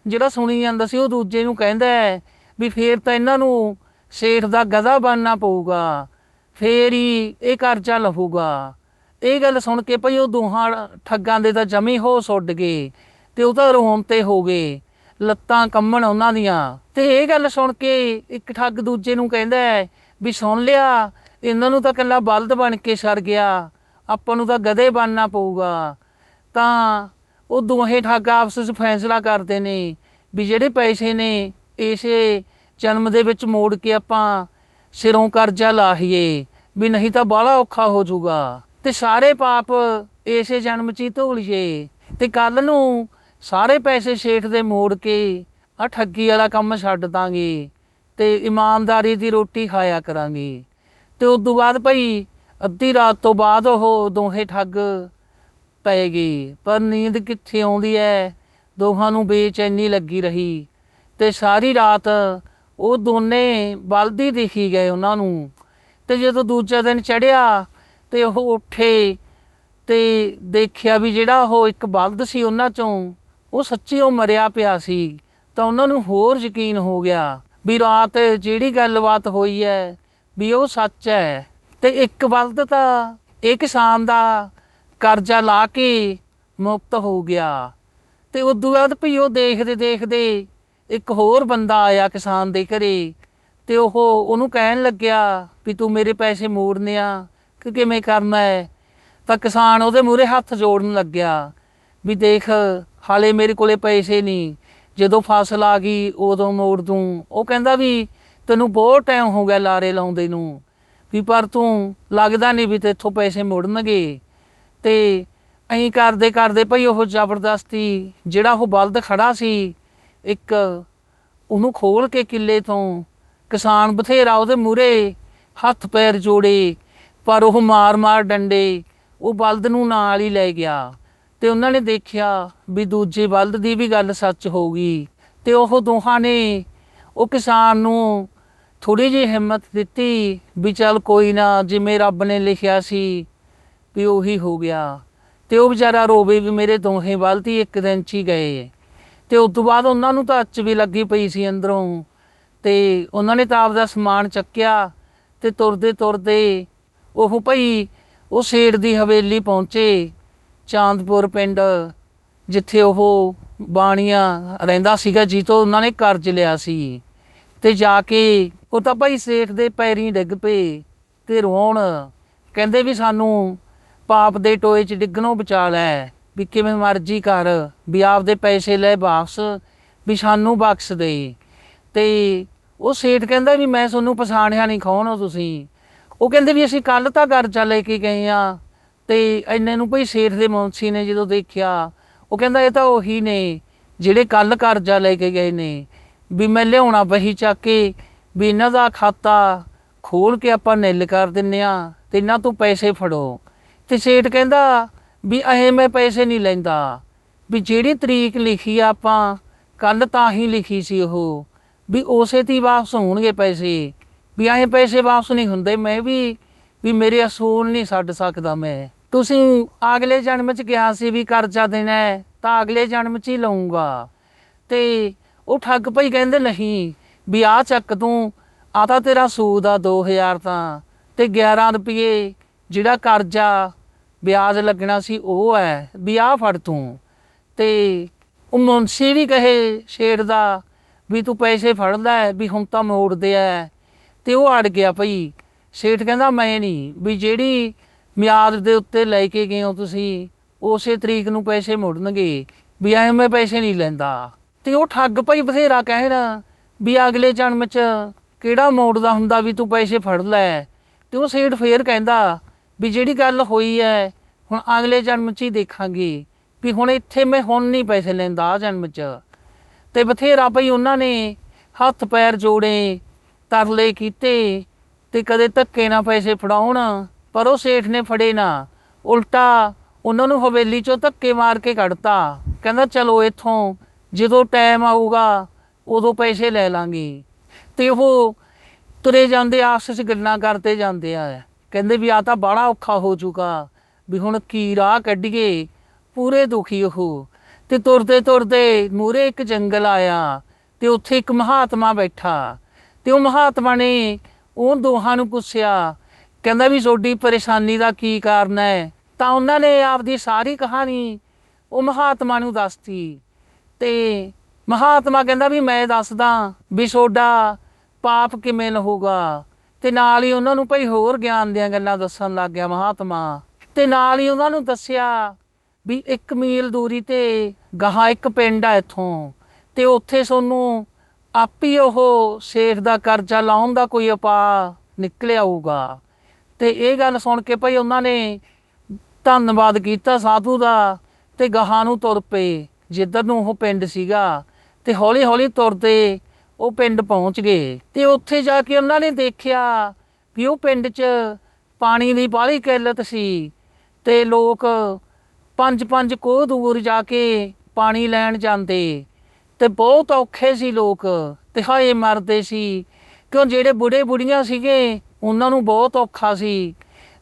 ਜਿਹੜਾ ਸੁਣੀ ਜਾਂਦਾ ਸੀ, ਉਹ ਦੂਜੇ ਨੂੰ ਕਹਿੰਦਾ ਵੀ ਫੇਰ ਤਾਂ ਇਹਨਾਂ ਨੂੰ ਸੇਠ ਦਾ ਗਧਾ ਬਣਨਾ ਪਊਗਾ। ਫੇਰ ਹੀ ਇਹ ਕਰਜ਼ਾ ਲਹੂਗਾ ਇਹ ਗੱਲ ਸੁਣ ਕੇ ਭਈ ਉਹ ਦੋਹਾਂ ਠੱਗਾਂ ਦੇ ਤਾਂ ਜਮੀ ਹੋ ਸੁੱਡ ਗਏ ਤੇ ਉਹ ਤਾਂ ਰੋਣ ਤੇ ਹੋ ਗਏ। ਲੱਤਾਂ ਕੰਮਣ ਉਹਨਾਂ ਦੀਆਂ। ਤੇ ਇਹ ਗੱਲ ਸੁਣ ਕੇ ਇੱਕ ਠੱਗ ਦੂਜੇ ਨੂੰ ਕਹਿੰਦਾ ਵੀ ਸੁਣ ਲਿਆ ਇਹਨਾਂ ਨੂੰ ਤਾਂ ਕੱਲਾ ਬਲਦ ਬਣ ਕੇ ਛਰ ਗਿਆ। ਆਪਾਂ ਨੂੰ ਤਾਂ ਗਧੇ ਬਣਨਾ ਪਊਗਾ। ਤਾਂ ਉਹ ਦੋਹੇ ਠੱਗ ਆਪਸ ਵਿੱਚ ਫੈਸਲਾ ਕਰਦੇ ਨੇ ਵੀ ਜਿਹੜੇ ਪੈਸੇ ਨੇ, ਇਸੇ ਜਨਮ ਦੇ ਵਿੱਚ ਮੋੜ ਕੇ ਆਪਾਂ ਸਿਰੋਂ ਕਰਜ਼ਾ ਲਾਹੀਏ, ਵੀ ਨਹੀਂ ਤਾਂ ਬਾਹਲਾ ਔਖਾ ਹੋ ਜਾਊਗਾ। ਤੇ ਸਾਰੇ ਪਾਪ ਇਸੇ ਜਨਮ 'ਚ ਹੀ ਧੋ ਲਈਏ। ਤੇ ਕੱਲ ਨੂੰ ਸਾਰੇ ਪੈਸੇ ਸ਼ੇਠ ਦੇ ਮੋੜ ਕੇ ਆ ਠੱਗੀ ਵਾਲਾ ਕੰਮ ਛੱਡ ਦਾਂਗੇ ਤੇ ਇਮਾਨਦਾਰੀ ਦੀ ਰੋਟੀ ਖਾਇਆ ਕਰਾਂਗੇ। ਤੇ ਉਸ ਤੋਂ ਬਾਅਦ ਭਾਈ ਅੱਧੀ ਰਾਤ ਤੋਂ ਬਾਅਦ ਉਹ ਦੋਹੇ ਠੱਗ ਪੈ ਗਏ। ਪਰ ਨੀਂਦ ਕਿੱਥੇ ਆਉਂਦੀ ਹੈ ਦੋਹਾਂ ਨੂੰ ਬੇਚੈਨੀ ਲੱਗੀ ਰਹੀ ਤੇ ਸਾਰੀ ਰਾਤ ਉਹ ਦੋਨੇ ਬਲਦੀ ਦਿਖੀ ਗਏ ਉਹਨਾਂ ਨੂੰ। ਤੇ ਜਦੋਂ ਦੂਜਾ ਦਿਨ ਚੜਿਆ ਤੇ ਉਹ ਉੱਠੇ ਤੇ ਦੇਖਿਆ ਵੀ ਜਿਹੜਾ ਉਹ ਇੱਕ ਬਲਦ ਸੀ ਉਹਨਾਂ ਚੋਂ, ਉਹ ਸੱਚੀ ਉਹ ਮਰਿਆ ਪਿਆ ਸੀ। ਤਾਂ ਉਹਨਾਂ ਨੂੰ ਹੋਰ ਯਕੀਨ ਹੋ ਗਿਆ ਵੀ ਰਾਤ ਜਿਹੜੀ ਗੱਲਬਾਤ ਹੋਈ ਹੈ ਵੀ ਉਹ ਸੱਚ ਹੈ। ਤੇ ਇੱਕ ਬਲਦ ਤਾਂ ਇਹ ਕਿਸਾਨ ਦਾ ਕਰਜ਼ਾ ਲਾ ਕੇ ਮੁਕਤ ਹੋ ਗਿਆ। ਤੇ ਉਦੋਂ ਬਾਅਦ ਵੀ ਉਹ ਦੇਖਦੇ ਦੇਖਦੇ ਇੱਕ ਹੋਰ ਬੰਦਾ ਆਇਆ ਕਿਸਾਨ ਦੇ ਘਰੇ ਤੇ ਉਹ ਉਹਨੂੰ ਕਹਿਣ ਲੱਗਿਆ ਵੀ ਤੂੰ ਮੇਰੇ ਪੈਸੇ ਮੋੜਨੇ ਆ, ਕਿ ਕਿਵੇਂ ਕਰਨਾ ਹੈ? ਤਾਂ ਕਿਸਾਨ ਉਹਦੇ ਮੂਹਰੇ ਹੱਥ ਜੋੜਨ ਲੱਗਿਆ ਵੀ ਦੇਖ, ਹਾਲੇ ਮੇਰੇ ਕੋਲੇ ਪੈਸੇ ਨਹੀਂ। ਜਦੋਂ ਫਸਲ ਆ ਗਈ, ਉਦੋਂ ਮੋੜ ਦੂੰ। ਉਹ ਕਹਿੰਦਾ ਵੀ ਤੈਨੂੰ ਬਹੁਤ ਟਾਈਮ ਹੋ ਗਿਆ ਲਾਰੇ ਲਾਉਂਦੇ ਨੂੰ। ਵੀ ਪਰ ਤੂੰ ਲੱਗਦਾ ਨਹੀਂ ਵੀ ਤੇਥੋਂ ਪੈਸੇ ਮੁੜਨਗੇ। ਤੇ ਐਂ ਕਰਦੇ ਕਰਦੇ ਭਈ ਉਹ ਜ਼ਬਰਦਸਤੀ ਜਿਹੜਾ ਉਹ ਬਲਦ ਖੜਾ ਸੀ, ਇੱਕ ਉਹਨੂੰ ਖੋਲ ਕੇ ਕਿੱਲੇ ਤੋਂ ਕਿਸਾਨ ਬਥੇਰਾ ਉਹਦੇ ਮੂਹਰੇ ਹੱਥ ਪੈਰ ਜੋੜੇ, ਪਰ ਉਹ ਮਾਰ-ਮਾਰ ਡੰਡੇ ਉਹ ਬਲਦ ਨੂੰ ਨਾਲ ਹੀ ਲੈ ਗਿਆ। ਤੇ ਉਹਨਾਂ ਨੇ ਦੇਖਿਆ ਵੀ ਦੂਜੇ ਬਲਦ ਦੀ ਵੀ ਗੱਲ ਸੱਚ ਹੋ ਗਈ। ਤੇ ਉਹ ਦੋਹਾਂ ਨੇ ਉਹ ਕਿਸਾਨ ਨੂੰ ਥੋੜੀ ਜਿਹੀ ਹਿੰਮਤ ਦਿੱਤੀ ਵੀ ਚੱਲ ਕੋਈ ਨਾ, ਜਿਵੇਂ ਰੱਬ ਨੇ ਲਿਖਿਆ ਸੀ ਵੀ ਉਹੀ ਹੋ ਗਿਆ। ਤੇ ਉਹ ਵਿਚਾਰਾ ਰੋਵੇ ਵੀ ਮੇਰੇ ਦੋਹੇ ਬਲਦੀ ਇੱਕ ਦਿਨ ਚ ਹੀ ਗਏ। ਤੇ ਉਸ ਤੋਂ ਬਾਅਦ ਉਹਨਾਂ ਨੂੰ ਤਾਂ ਅੱਚ ਵੀ ਲੱਗੀ ਪਈ ਸੀ ਅੰਦਰੋਂ। ਤੇ ਉਹਨਾਂ ਨੇ ਤਾਂ ਆਪਦਾ ਸਮਾਨ ਚੱਕਿਆ ਤੇ ਤੁਰਦੇ ਤੁਰਦੇ ਉਹ ਭਈ ਉਹ ਸੇਠ ਦੀ ਹਵੇਲੀ ਪਹੁੰਚੇ, ਚਾਂਦਪੁਰ ਪਿੰਡ, ਜਿੱਥੇ ਉਹ ਬਾਣੀਆਂ ਰਹਿੰਦਾ ਸੀਗਾ ਜੀ ਤੋਂ ਉਹਨਾਂ ਨੇ ਕਰਜ਼ ਲਿਆ ਸੀ। ਤੇ ਜਾ ਕੇ ਉਹ ਤਾਂ ਭਾਈ ਸੇਠ ਦੇ ਪੈਰੀਂ ਡਿੱਗ ਪਏ ਤੇ ਰੋਣ। ਕਹਿੰਦੇ ਵੀ ਸਾਨੂੰ ਪਾਪ ਦੇ ਟੋਏ 'ਚ ਡਿੱਗਣੋਂ ਬਚਾ ਲੈ, ਵੀ ਕਿਵੇਂ ਮਰਜ਼ੀ ਕਰ, ਵੀ ਆਪਦੇ ਪੈਸੇ ਲੈ ਵਾਪਸ, ਵੀ ਸਾਨੂੰ ਬਖਸ਼ ਦੇ। ਤੇ ਉਹ ਸੇਠ ਕਹਿੰਦਾ ਵੀ ਮੈਂ ਤੁਹਾਨੂੰ ਪਛਾਣਿਆ ਨਹੀਂ, ਕੌਣ ਹੋ ਤੁਸੀਂ? ਉਹ ਕਹਿੰਦੇ ਵੀ ਅਸੀਂ ਕੱਲ ਤਾਂ ਕਰਜ਼ਾ ਲੈ ਕੇ ਗਏ ਆ ਤੇ ਇੰਨੇ ਨੂੰ ਭਈ ਸੇਠ ਦੇ ਮੁੰਸ਼ੀ ਨੇ ਜਦੋਂ ਦੇਖਿਆ, ਉਹ ਕਹਿੰਦਾ ਇਹ ਤਾਂ ਉਹੀ ਨੇ ਜਿਹੜੇ ਕੱਲ ਕਰਜ਼ਾ ਲੈ ਕੇ ਗਏ ਨੇ, ਵੀ ਮੈਂ ਲਿਆਉਣਾ ਬਹੀ ਚੱਕ ਕੇ ਵੀ ਇਹਨਾਂ ਦਾ ਖਾਤਾ ਖੋਲ ਕੇ ਆਪਾਂ ਨਿਲ ਕਰ ਦਿੰਨੇ ਆ ਤੇ ਇਹਨਾਂ ਤੋਂ ਪੈਸੇ ਫੜੋ। ਤੇ ਸੇਠ ਕਹਿੰਦਾ ਵੀ ਇਹ ਮੈਂ ਪੈਸੇ ਨਹੀਂ ਲੈਂਦਾ। ਵੀ ਜਿਹੜੀ ਤਰੀਕ ਲਿਖੀ ਆ ਆਪਾਂ ਕੱਲ ਤਾਂ ਹੀ ਲਿਖੀ ਸੀ ਉਹ। ਵੀ ਉਸੇ ਤੇ ਹੀ ਵਾਪਸ ਹੋਣਗੇ ਪੈਸੇ। ਵੀ ਅਹੇ ਪੈਸੇ ਵਾਪਸ ਨਹੀਂ ਹੁੰਦੇ। ਮੈਂ ਵੀ ਵੀ ਮੇਰੇ ਅਸੂਲ ਨਹੀਂ ਛੱਡ ਸਕਦਾ ਮੈਂ। ਤੁਸੀਂ ਅਗਲੇ ਜਨਮ ਚ ਕਿਹਾ ਸੀ ਵੀ ਕਰਜ਼ਾ ਦੇਣਾ ਤਾਂ ਅਗਲੇ ਜਨਮ ਚ ਹੀ ਲਊਂਗਾ। ਤੇ ਉਹ ਠੱਗ ਭਾਈ ਕਹਿੰਦੇ ਨਹੀਂ ਵੀ ਆ ਚੱਕ ਤੂੰ ਆ ਤਾਂ ਤੇਰਾ ਸੂਦ ਆ 2000 ਤਾਂ। ਤੇ 11 ਰੁਪਏ ਜਿਹੜਾ ਕਰਜ਼ਾ ਵਿਆਜ ਲੱਗਣਾ ਸੀ ਉਹ ਹੈ, ਵੀ ਆ ਫੜ ਤੂੰ। ਤੇ ਉਹ ਮੁਨਸੀ ਵੀ ਕਹੇ ਸ਼ੇਰ ਦਾ ਵੀ ਤੂੰ ਪੈਸੇ ਫੜਦਾ ਹੈ ਵੀ ਹੁਣ ਤਾਂ ਮੋੜਦੇ ਆ ਤੇ ਉਹ ਅੜ ਗਿਆ ਭਈ। ਸੇਠ ਕਹਿੰਦਾ, ਮੈਂ ਨਹੀਂ, ਵੀ ਜਿਹੜੀ ਮਿਆਦ ਦੇ ਉੱਤੇ ਲੈ ਕੇ ਗਏ ਹੋ ਤੁਸੀਂ, ਉਸੇ ਤਰੀਕ ਨੂੰ ਪੈਸੇ ਮੁੜਨਗੇ, ਵੀ ਐ ਮੈਂ ਪੈਸੇ ਨਹੀਂ ਲੈਂਦਾ। ਤੇ ਉਹ ਠੱਗ ਭਈ ਬਥੇਰਾ ਕਹਿਣਾ। ਵੀ ਅਗਲੇ ਜਨਮ ਚ ਕਿਹੜਾ ਮੋੜ ਦਾ ਹੁੰਦਾ ਵੀ ਤੂੰ ਪੈਸੇ ਫੜ ਲੈ। ਤੇ ਉਹ ਸੇਠ ਫੇਰ ਕਹਿੰਦਾ ਵੀ ਜਿਹੜੀ ਗੱਲ ਹੋਈ ਹੈ ਹੁਣ ਅਗਲੇ ਜਨਮ ਚ ਹੀ ਦੇਖਾਂਗੇ ਵੀ ਹੁਣ ਇੱਥੇ ਮੈਂ ਹੁਣ ਨਹੀਂ ਪੈਸੇ ਲੈਂਦਾ ਆ ਜਨਮ ਚ। ਤੇ ਬਥੇਰਾ ਭਈ ਉਹਨਾਂ ਨੇ ਹੱਥ ਪੈਰ ਜੋੜੇ, ਤਰਲੇ ਕੀਤੇ ਤੇ ਕਦੇ ਧੱਕੇ ਨਾ ਪੈਸੇ ਫੜਾਉਣ, ਪਰ ਉਹ ਸੇਠ ਨੇ ਫੜੇ ਨਾ। ਉਲਟਾ ਉਹਨਾਂ ਨੂੰ ਹਵੇਲੀ ਚੋਂ ਧੱਕੇ ਮਾਰ ਕੇ ਕੱਢਤਾ। ਕਹਿੰਦਾ, ਚਲੋ ਇੱਥੋਂ ਜਦੋਂ ਟਾਈਮ ਆਊਗਾ ਉਦੋਂ ਪੈਸੇ ਲੈ ਲਾਂਗੇ। ਤੇ ਉਹ ਤੁਰੇ ਜਾਂਦੇ ਆਪਸ ਵਿੱਚ ਗੱਲਾਂ ਕਰਦੇ ਜਾਂਦੇ ਆ। ਕਹਿੰਦੇ ਵੀ ਆ ਤਾਂ ਬੜਾ ਔਖਾ ਹੋ ਚੁੱਕਾ। ਵੀ ਹੁਣ ਕੀ ਰਾਹ ਕੱਢੀਏ? ਪੂਰੇ ਦੁਖੀ ਉਹ। ਤੇ ਤੁਰਦੇ ਤੁਰਦੇ ਮੂਰੇ ਇੱਕ ਜੰਗਲ ਆਇਆ ਤੇ ਉੱਥੇ ਇੱਕ ਮਹਾਤਮਾ ਬੈਠਾ। ਤੇ ਉਹ ਮਹਾਤਮਾ ਨੇ ਉਹ ਦੋਹਾਂ ਨੂੰ ਪੁੱਛਿਆ, ਕਹਿੰਦਾ ਵੀ ਤੁਹਾਡੀ ਪਰੇਸ਼ਾਨੀ ਦਾ ਕੀ ਕਾਰਨ ਹੈ? ਤਾਂ ਉਹਨਾਂ ਨੇ ਆਪਦੀ ਸਾਰੀ ਕਹਾਣੀ ਉਹ ਮਹਾਤਮਾ ਨੂੰ ਦੱਸਤੀ। ਤੇ ਮਹਾਤਮਾ ਕਹਿੰਦਾ ਵੀ ਮੈਂ ਦੱਸਦਾ ਵੀ ਤੁਹਾਡਾ ਪਾਪ ਕਿਵੇਂ ਲਹੂਗਾ? ਤੇ ਨਾਲ ਹੀ ਉਹਨਾਂ ਨੂੰ ਭਈ ਹੋਰ ਗਿਆਨ ਦੀਆਂ ਗੱਲਾਂ ਦੱਸਣ ਲੱਗ ਗਿਆ ਮਹਾਤਮਾ। ਤੇ ਨਾਲ ਹੀ ਉਹਨਾਂ ਨੂੰ ਦੱਸਿਆ ਵੀ ਇੱਕ ਮੀਲ ਦੂਰੀ ਤੇ ਗਾਹਾਂ ਇੱਕ ਪਿੰਡ ਆ ਇੱਥੋਂ। ਤੇ ਉੱਥੇ ਤੁਹਾਨੂੰ ਆਪੀ ਉਹ ਸੇਠ ਦਾ ਕਰਜ਼ਾ ਲਾਉਣ ਦਾ ਕੋਈ ਉਪਾਅ ਨਿਕਲਿਆ ਹੋਊਗਾ। ਤੇ ਇਹ ਗੱਲ ਸੁਣ ਕੇ ਭਈ ਉਹਨਾਂ ਨੇ ਧੰਨਵਾਦ ਕੀਤਾ ਸਾਧੂ ਦਾ ਤੇ ਗਾਹਾਂ ਨੂੰ ਤੁਰ ਪਏ। ਜਿੱਧਰ ਨੂੰ ਉਹ ਪਿੰਡ ਸੀਗਾ ਤੇ ਹੌਲੀ ਹੌਲੀ ਤੁਰਦੇ ਉਹ ਪਿੰਡ ਪਹੁੰਚ ਗਏ ਤੇ ਉੱਥੇ ਜਾ ਕੇ ਉਹਨਾਂ ਨੇ ਦੇਖਿਆ ਵੀ ਉਹ ਪਿੰਡ 'ਚ ਪਾਣੀ ਦੀ ਬਾਹਲੀ ਕਿੱਲਤ ਸੀ ਤੇ ਲੋਕ ਪੰਜ ਪੰਜ ਕੋਹ ਦੂਰ ਜਾ ਕੇ ਪਾਣੀ ਲੈਣ ਜਾਂਦੇ ਤੇ ਬਹੁਤ ਔਖੇ ਸੀ ਲੋਕ ਤੇ ਹਾਏ ਮਰਦੇ ਸੀ ਕਿਉਂ ਜਿਹੜੇ ਬੁੜੇ ਬੁੜੀਆਂ ਸੀਗੇ ਉਹਨਾਂ ਨੂੰ ਬਹੁਤ ਔਖਾ ਸੀ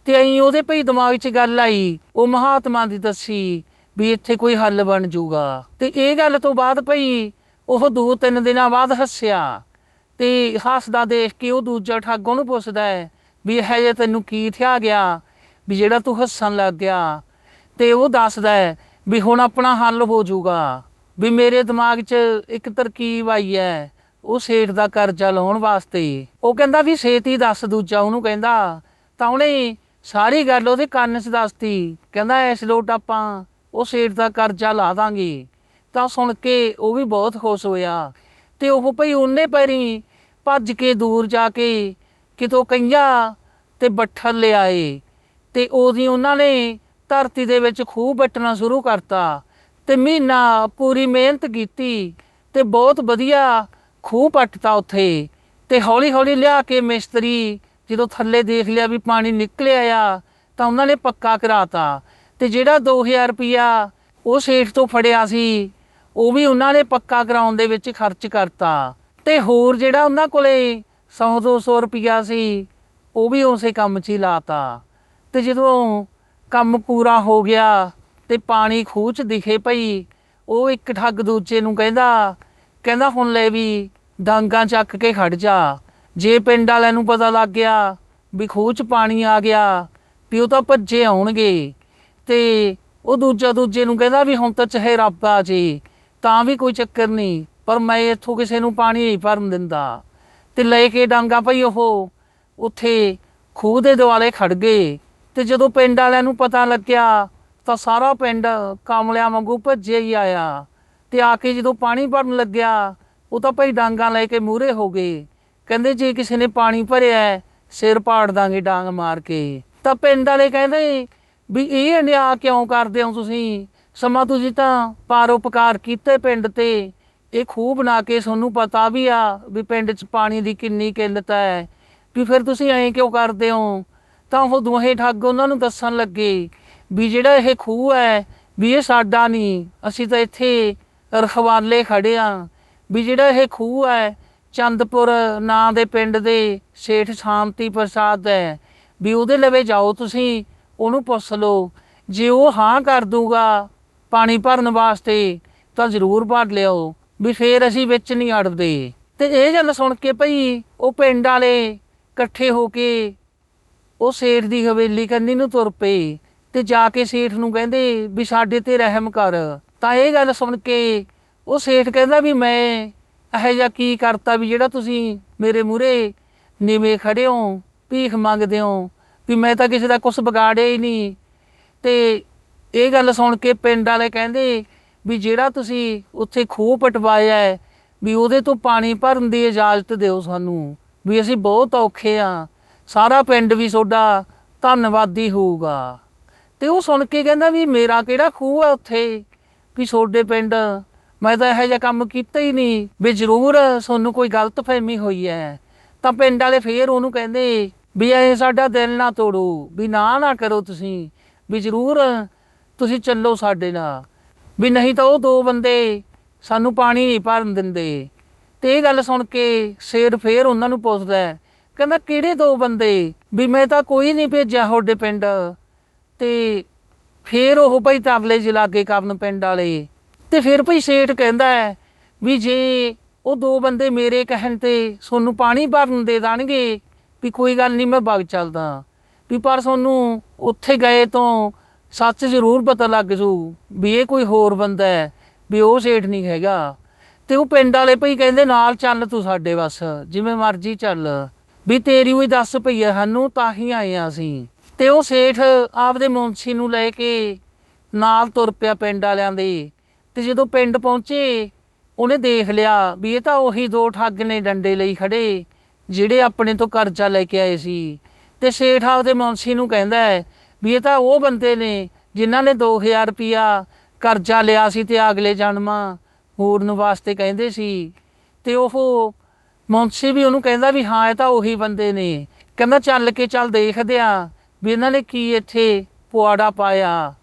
ਤੇ ਐਂ ਉਹਦੇ ਭਈ ਦਿਮਾਗ 'ਚ ਗੱਲ ਆਈ, ਉਹ ਮਹਾਤਮਾ ਦੀ ਦੱਸੀ ਵੀ ਇੱਥੇ ਕੋਈ ਹੱਲ ਬਣ ਜਾਊਗਾ ਤੇ ਇਹ ਗੱਲ ਤੋਂ ਬਾਅਦ ਭਈ ਉਹ ਦੋ ਤਿੰਨ ਦਿਨਾਂ ਬਾਅਦ ਹੱਸਿਆ ਤੇ ਹੱਸਦਾ ਦੇਖ ਕੇ ਉਹ ਦੂਜਾ ਠੱਗ ਉਹਨੂੰ ਪੁੱਛਦਾ ਹੈ ਵੀ ਇਹ ਜੇ ਤੈਨੂੰ ਕੀ ਥਿਆ ਗਿਆ, ਵੀ ਜਿਹੜਾ ਤੂੰ ਹੱਸਣ ਲੱਗ ਗਿਆ। ਤੇ ਉਹ ਦੱਸਦਾ ਹੈ ਵੀ ਹੁਣ ਆਪਣਾ ਹੱਲ ਹੋ ਜਾਊਗਾ, ਵੀ ਮੇਰੇ ਦਿਮਾਗ 'ਚ ਇੱਕ ਤਰਕੀਬ ਆਈ ਹੈ, ਉਹ ਸੇਠ ਦਾ ਕਰਜ਼ਾ ਲਾਉਣ ਵਾਸਤੇ। ਉਹ ਕਹਿੰਦਾ ਵੀ ਛੇਤੀ ਦੱਸ ਦੂਜਾ, ਉਹਨੂੰ ਕਹਿੰਦਾ, ਤਾਂ ਉਹਨੇ ਸਾਰੀ ਗੱਲ ਉਹਦੇ ਕੰਨ 'ਚ ਦੱਸਤੀ, ਕਹਿੰਦਾ ਇਸ ਲੋਟ ਆਪਾਂ ਉਹ ਸੇਠ ਦਾ ਕਰਜ਼ਾ ਲਾ ਦਾਂਗੇ। ਤਾਂ ਸੁਣ ਕੇ ਉਹ ਵੀ ਬਹੁਤ ਖੁਸ਼ ਹੋਇਆ। ਤੇ ਉਹ ਭਈ ਉਹਨੇ ਪੈਰੀ ਭੱਜ ਕੇ ਦੂਰ ਜਾ ਕੇ ਕਿਤੋਂ ਕਈਆਂ ਤੇ ਬੱਠਲ ਲਿਆਏ ਤੇ ਉਹਦੀ ਉਹਨਾਂ ਨੇ ਧਰਤੀ ਦੇ ਵਿੱਚ ਖੂਹ ਵੱਟਣਾ ਸ਼ੁਰੂ ਕਰਤਾ ਤੇ ਮਹੀਨਾ ਪੂਰੀ ਮਿਹਨਤ ਕੀਤੀ ਤੇ ਬਹੁਤ ਵਧੀਆ ਖੂਹ ਪੱਟਤਾ ਉੱਥੇ ਤੇ ਹੌਲੀ ਹੌਲੀ ਲਿਆ ਕੇ ਮਿਸਤਰੀ ਜਦੋਂ ਥੱਲੇ ਦੇਖ ਲਿਆ ਵੀ ਪਾਣੀ ਨਿਕਲਿਆ ਆ ਤਾਂ ਉਹਨਾਂ ਨੇ ਪੱਕਾ ਕਰਾਤਾ ਤੇ ਜਿਹੜਾ 2000 ਰੁਪਿਆ ਉਹ ਸੇਠ ਤੋਂ ਫੜਿਆ ਸੀ ਉਹ ਵੀ ਉਹਨਾਂ ਨੇ ਪੱਕਾ ਕਰਾਉਣ ਦੇ ਵਿੱਚ ਖਰਚ ਕਰਤਾ। ਤੇ ਹੋਰ ਜਿਹੜਾ ਉਹਨਾਂ ਕੋਲੇ 100 200 ਰੁਪਿਆ ਸੀ, ਉਹ ਵੀ ਉਸੇ ਕੰਮ 'ਚ ਹੀ ਲਾਤਾ। ਤੇ ਜਦੋਂ ਕੰਮ ਪੂਰਾ ਹੋ ਗਿਆ ਤੇ ਪਾਣੀ ਖੂਹ 'ਚ ਦਿਖੇ ਪਈ ਉਹ ਇੱਕ ਠੱਗ ਦੂਜੇ ਨੂੰ ਕਹਿੰਦਾ ਕਹਿੰਦਾ ਹੁਣ ਲੈ ਵੀ ਡਾਂਗਾਂ ਚੱਕ ਕੇ ਖੜ ਜਾ। ਜੇ ਪਿੰਡ ਵਾਲਿਆਂ ਨੂੰ ਪਤਾ ਲੱਗ ਗਿਆ ਵੀ ਖੂਹ 'ਚ ਪਾਣੀ ਆ ਗਿਆ, ਵੀ ਉਹ ਤਾਂ ਭੱਜੇ ਆਉਣਗੇ। ਤੇ ਉਹ ਦੂਜਾ ਦੂਜੇ ਨੂੰ ਕਹਿੰਦਾ ਵੀ ਹੁਣ ਤਾਂ ਚਾਹੇ ਰੱਬ ਆ ਜੇ। ਤਾਂ ਵੀ ਕੋਈ ਚੱਕਰ ਨਹੀਂ, ਪਰ ਮੈਂ ਇੱਥੋਂ ਕਿਸੇ ਨੂੰ ਪਾਣੀ ਨਹੀਂ ਭਰਨ ਦਿੰਦਾ। ਤੇ ਲੈ ਕੇ ਡਾਂਗਾ ਭਈ ਉਹ, ਉੱਥੇ ਖੂਹ ਦੇ ਦੁਆਲੇ ਖੜ ਗਏ। ਤੇ ਜਦੋਂ ਪਿੰਡ ਵਾਲਿਆਂ ਨੂੰ ਪਤਾ ਲੱਗਿਆ, ਤਾਂ ਸਾਰਾ ਪਿੰਡ ਕਾਮਲਿਆਂ ਵਾਂਗੂ ਭੱਜਿਆ ਹੀ ਆਇਆ। ਤੇ ਆ ਕੇ ਜਦੋਂ ਪਾਣੀ ਭਰਨ ਲੱਗਿਆ, ਉਹ ਤਾਂ ਭਈ ਡਾਂਗਾ ਲੈ ਕੇ ਮੂਹਰੇ ਹੋ ਗਏ। ਕਹਿੰਦੇ, ਜੇ ਕਿਸੇ ਨੇ ਪਾਣੀ ਭਰਿਆ ਸਿਰ ਪਾੜ ਦਾਂਗੇ ਡਾਂਗ ਮਾਰ ਕੇ। ਤਾਂ ਪਿੰਡ ਵਾਲੇ ਕਹਿੰਦੇ ਵੀ, ਇਹ ਅਨਿਆ ਕਿਉਂ ਕਰਦੇ ਹੋ ਤੁਸੀਂ? ਸਮਾਂ ਤੁਸੀਂ ਤਾਂ ਪਾਰੋਪਕਾਰ ਕੀਤੇ ਪਿੰਡ ਤੇ। ਇਹ ਖੂਹ ਬਣਾ ਕੇ ਤੁਹਾਨੂੰ ਪਤਾ ਵੀ ਆ ਵੀ ਪਿੰਡ 'ਚ ਪਾਣੀ ਦੀ ਕਿੰਨੀ ਕਿੱਲਤ ਹੈ ਵੀ ਫਿਰ ਤੁਸੀਂ ਐਂ ਕਿਉਂ ਕਰਦੇ ਹੋ? ਤਾਂ ਉਹ ਦੋਹੇ ਠੱਗ ਉਹਨਾਂ ਨੂੰ ਦੱਸਣ ਲੱਗੇ ਵੀ ਜਿਹੜਾ ਇਹ ਖੂਹ ਹੈ ਵੀ ਇਹ ਸਾਡਾ ਨਹੀਂ ਅਸੀਂ ਤਾਂ ਇੱਥੇ ਰਖਵਾਲੇ ਖੜੇ ਆ। ਵੀ ਜਿਹੜਾ ਇਹ ਖੂਹ ਹੈ ਚੰਦਪੁਰ ਨਾਂ ਦੇ ਪਿੰਡ ਦੇ ਸੇਠ ਸ਼ਾਂਤੀ ਪ੍ਰਸਾਦ ਹੈ ਵੀ ਉਹਦੇ ਲਵੇ ਜਾਓ ਤੁਸੀਂ, ਉਹਨੂੰ ਪੁੱਛ ਲਓ। ਜੇ ਉਹ ਹਾਂ ਕਰ ਦੂਗਾ ਪਾਣੀ ਭਰਨ ਵਾਸਤੇ, ਤਾਂ ਜ਼ਰੂਰ ਭਰ ਲਿਓ, ਵੀ ਫੇਰ ਅਸੀਂ ਵਿੱਚ ਨਹੀਂ ਅੜਦੇ। ਤੇ ਇਹ ਗੱਲ ਸੁਣ ਕੇ ਭਈ, ਉਹ ਪਿੰਡ ਵਾਲੇ ਇਕੱਠੇ ਹੋ ਕੇ, ਉਹ ਸੇਠ ਦੀ ਹਵੇਲੀ ਕੰਨੀ ਨੂੰ ਤੁਰ ਪਏ, ਤੇ ਜਾ ਕੇ ਸੇਠ ਨੂੰ ਕਹਿੰਦੇ ਵੀ ਸਾਡੇ ਤੇ ਰਹਿਮ ਕਰ। ਤਾਂ ਇਹ ਗੱਲ ਸੁਣ ਕੇ, ਉਹ ਸੇਠ ਕਹਿੰਦਾ ਵੀ ਮੈਂ ਇਹੋ ਜਿਹਾ ਕੀ ਕਰਤਾ ਵੀ ਜਿਹੜਾ ਤੁਸੀਂ ਮੇਰੇ ਮੂਹਰੇ ਨੀਵੇਂ ਖੜੇ ਹੋ, ਭੀਖ ਮੰਗਦੇ ਹੋ, ਵੀ ਮੈਂ ਤਾਂ ਕਿਸੇ ਦਾ ਕੁਝ ਵਿਗਾੜਿਆ ਹੀ ਨਹੀਂ। ਤੇ ਇਹ ਗੱਲ ਸੁਣ ਕੇ ਪਿੰਡ ਵਾਲੇ ਕਹਿੰਦੇ ਵੀ ਜਿਹੜਾ ਤੁਸੀਂ ਉੱਥੇ ਖੂਹ ਪਟਵਾਇਆ ਹੈ, ਵੀ ਉਹਦੇ ਤੋਂ ਪਾਣੀ ਭਰਨ ਦੀ ਇਜਾਜ਼ਤ ਦਿਓ ਸਾਨੂੰ, ਵੀ ਅਸੀਂ ਬਹੁਤ ਔਖੇ ਆ ਸਾਰਾ ਪਿੰਡ ਵੀ ਤੁਹਾਡਾ ਧੰਨਵਾਦੀ ਹੋਊਗਾ। ਤੇ ਉਹ ਸੁਣ ਕੇ ਕਹਿੰਦਾ ਵੀ ਮੇਰਾ ਕਿਹੜਾ ਖੂਹ ਆ ਉੱਥੇ? ਵੀ ਤੁਹਾਡੇ ਪਿੰਡ, ਮੈਂ ਤਾਂ ਇਹੋ ਜਿਹਾ ਕੰਮ ਕੀਤਾ ਹੀ ਨਹੀਂ, ਵੀ ਜ਼ਰੂਰ ਤੁਹਾਨੂੰ ਕੋਈ ਗਲਤਫਹਿਮੀ ਹੋਈ ਹੈ। ਤਾਂ ਪਿੰਡ ਵਾਲੇ ਫੇਰ ਉਹਨੂੰ ਕਹਿੰਦੇ ਵੀ ਐ ਸਾਡਾ ਦਿਲ ਨਾ ਤੋੜੋ, ਵੀ ਨਾ ਨਾ ਕਰੋ ਤੁਸੀਂ, ਵੀ ਜ਼ਰੂਰ ਤੁਸੀਂ ਚੱਲੋ ਸਾਡੇ ਨਾਲ। ਵੀ ਨਹੀਂ ਤਾਂ ਉਹ ਦੋ ਬੰਦੇ ਸਾਨੂੰ ਪਾਣੀ ਨਹੀਂ ਭਰਨ ਦਿੰਦੇ। ਤੇ ਇਹ ਗੱਲ ਸੁਣ ਕੇ ਸ਼ੇਰ ਫੇਰ ਉਹਨਾਂ ਨੂੰ ਪੁੱਛਦਾ ਕਹਿੰਦਾ ਕਿਹੜੇ ਦੋ ਬੰਦੇ? ਵੀ ਮੈਂ ਤਾਂ ਕੋਈ ਨਹੀਂ ਭੇਜਿਆ ਤੁਹਾਡੇ ਪਿੰਡ। ਤੇ ਫੇਰ ਉਹ ਭਾਈ ਤਬਲੇ ਚ ਕਰਨ ਪਿੰਡ ਵਾਲੇ। ਤੇ ਫਿਰ ਭਾਈ ਸੇਠ ਕਹਿੰਦਾ ਵੀ ਜੇ ਉਹ ਦੋ ਬੰਦੇ ਮੇਰੇ ਕਹਿਣ ਤੇ ਸੋਨੂੰ ਪਾਣੀ ਭਰਨ ਦੇ ਦੇਣਗੇ, ਵੀ ਕੋਈ ਗੱਲ ਨਹੀਂ ਮੈਂ ਵਗ ਚੱਲਦਾ। ਵੀ ਪਰ ਤੁਹਾਨੂੰ ਉੱਥੇ ਗਏ ਤੋਂ ਸੱਚ ਜ਼ਰੂਰ ਪਤਾ ਲੱਗ ਜੂ ਵੀ ਇਹ ਕੋਈ ਹੋਰ ਬੰਦਾ ਹੈ, ਵੀ ਉਹ ਸੇਠ ਨਹੀਂ ਹੈਗਾ। ਤੇ ਉਹ ਪਿੰਡ ਵਾਲੇ ਭਈ ਕਹਿੰਦੇ, ਨਾਲ ਚੱਲ ਤੂੰ ਸਾਡੇ ਬਸ ਜਿਵੇਂ ਮਰਜ਼ੀ ਚੱਲ। ਵੀ ਤੇਰੀ ਉਹੀ ਦੱਸ ਪਈ ਹੈ ਸਾਨੂੰ ਤਾਂ ਹੀ ਆਏ ਆ ਅਸੀਂ। ਤੇ ਉਹ ਸੇਠ ਆਪਦੇ ਮੁੰਸ਼ੀ ਨੂੰ ਲੈ ਕੇ ਨਾਲ ਤੁਰ ਪਿਆ ਪਿੰਡ ਵਾਲਿਆਂ ਦੇ। ਤੇ ਜਦੋਂ ਪਿੰਡ ਪਹੁੰਚੇ, ਉਹਨੇ ਦੇਖ ਲਿਆ ਵੀ ਇਹ ਤਾਂ ਉਹੀ ਦੋ ਠੱਗ ਨੇ ਡੰਡੇ ਲਈ ਖੜੇ, ਜਿਹੜੇ ਆਪਣੇ ਤੋਂ ਕਰਜ਼ਾ ਲੈ ਕੇ ਆਏ ਸੀ। ਤੇ ਸੇਠ ਆਪਦੇ ਮੁੰਸ਼ੀ ਨੂੰ ਕਹਿੰਦਾ ਵੀ ਇਹ ਤਾਂ ਉਹ ਬੰਦੇ ਨੇ ਜਿਨ੍ਹਾਂ ਨੇ 2000 ਰੁਪਿਆ ਕਰਜ਼ਾ ਲਿਆ ਸੀ ਤੇ ਅਗਲੇ ਜਨਮਾਂ ਹੋਰਨ ਵਾਸਤੇ ਕਹਿੰਦੇ ਸੀ। ਤੇ ਉਹ ਮੁੰਸ਼ੀ ਵੀ ਉਹਨੂੰ ਕਹਿੰਦਾ ਵੀ ਹਾਂ, ਇਹ ਤਾਂ ਉਹੀ ਬੰਦੇ ਨੇ। ਕਹਿੰਦਾ ਚੱਲ ਕੇ ਚੱਲ ਦੇਖਦੇ ਆ ਵੀ ਇਹਨਾਂ ਨੇ ਕੀ ਇੱਥੇ ਪੁਆੜਾ ਪਾਇਆ।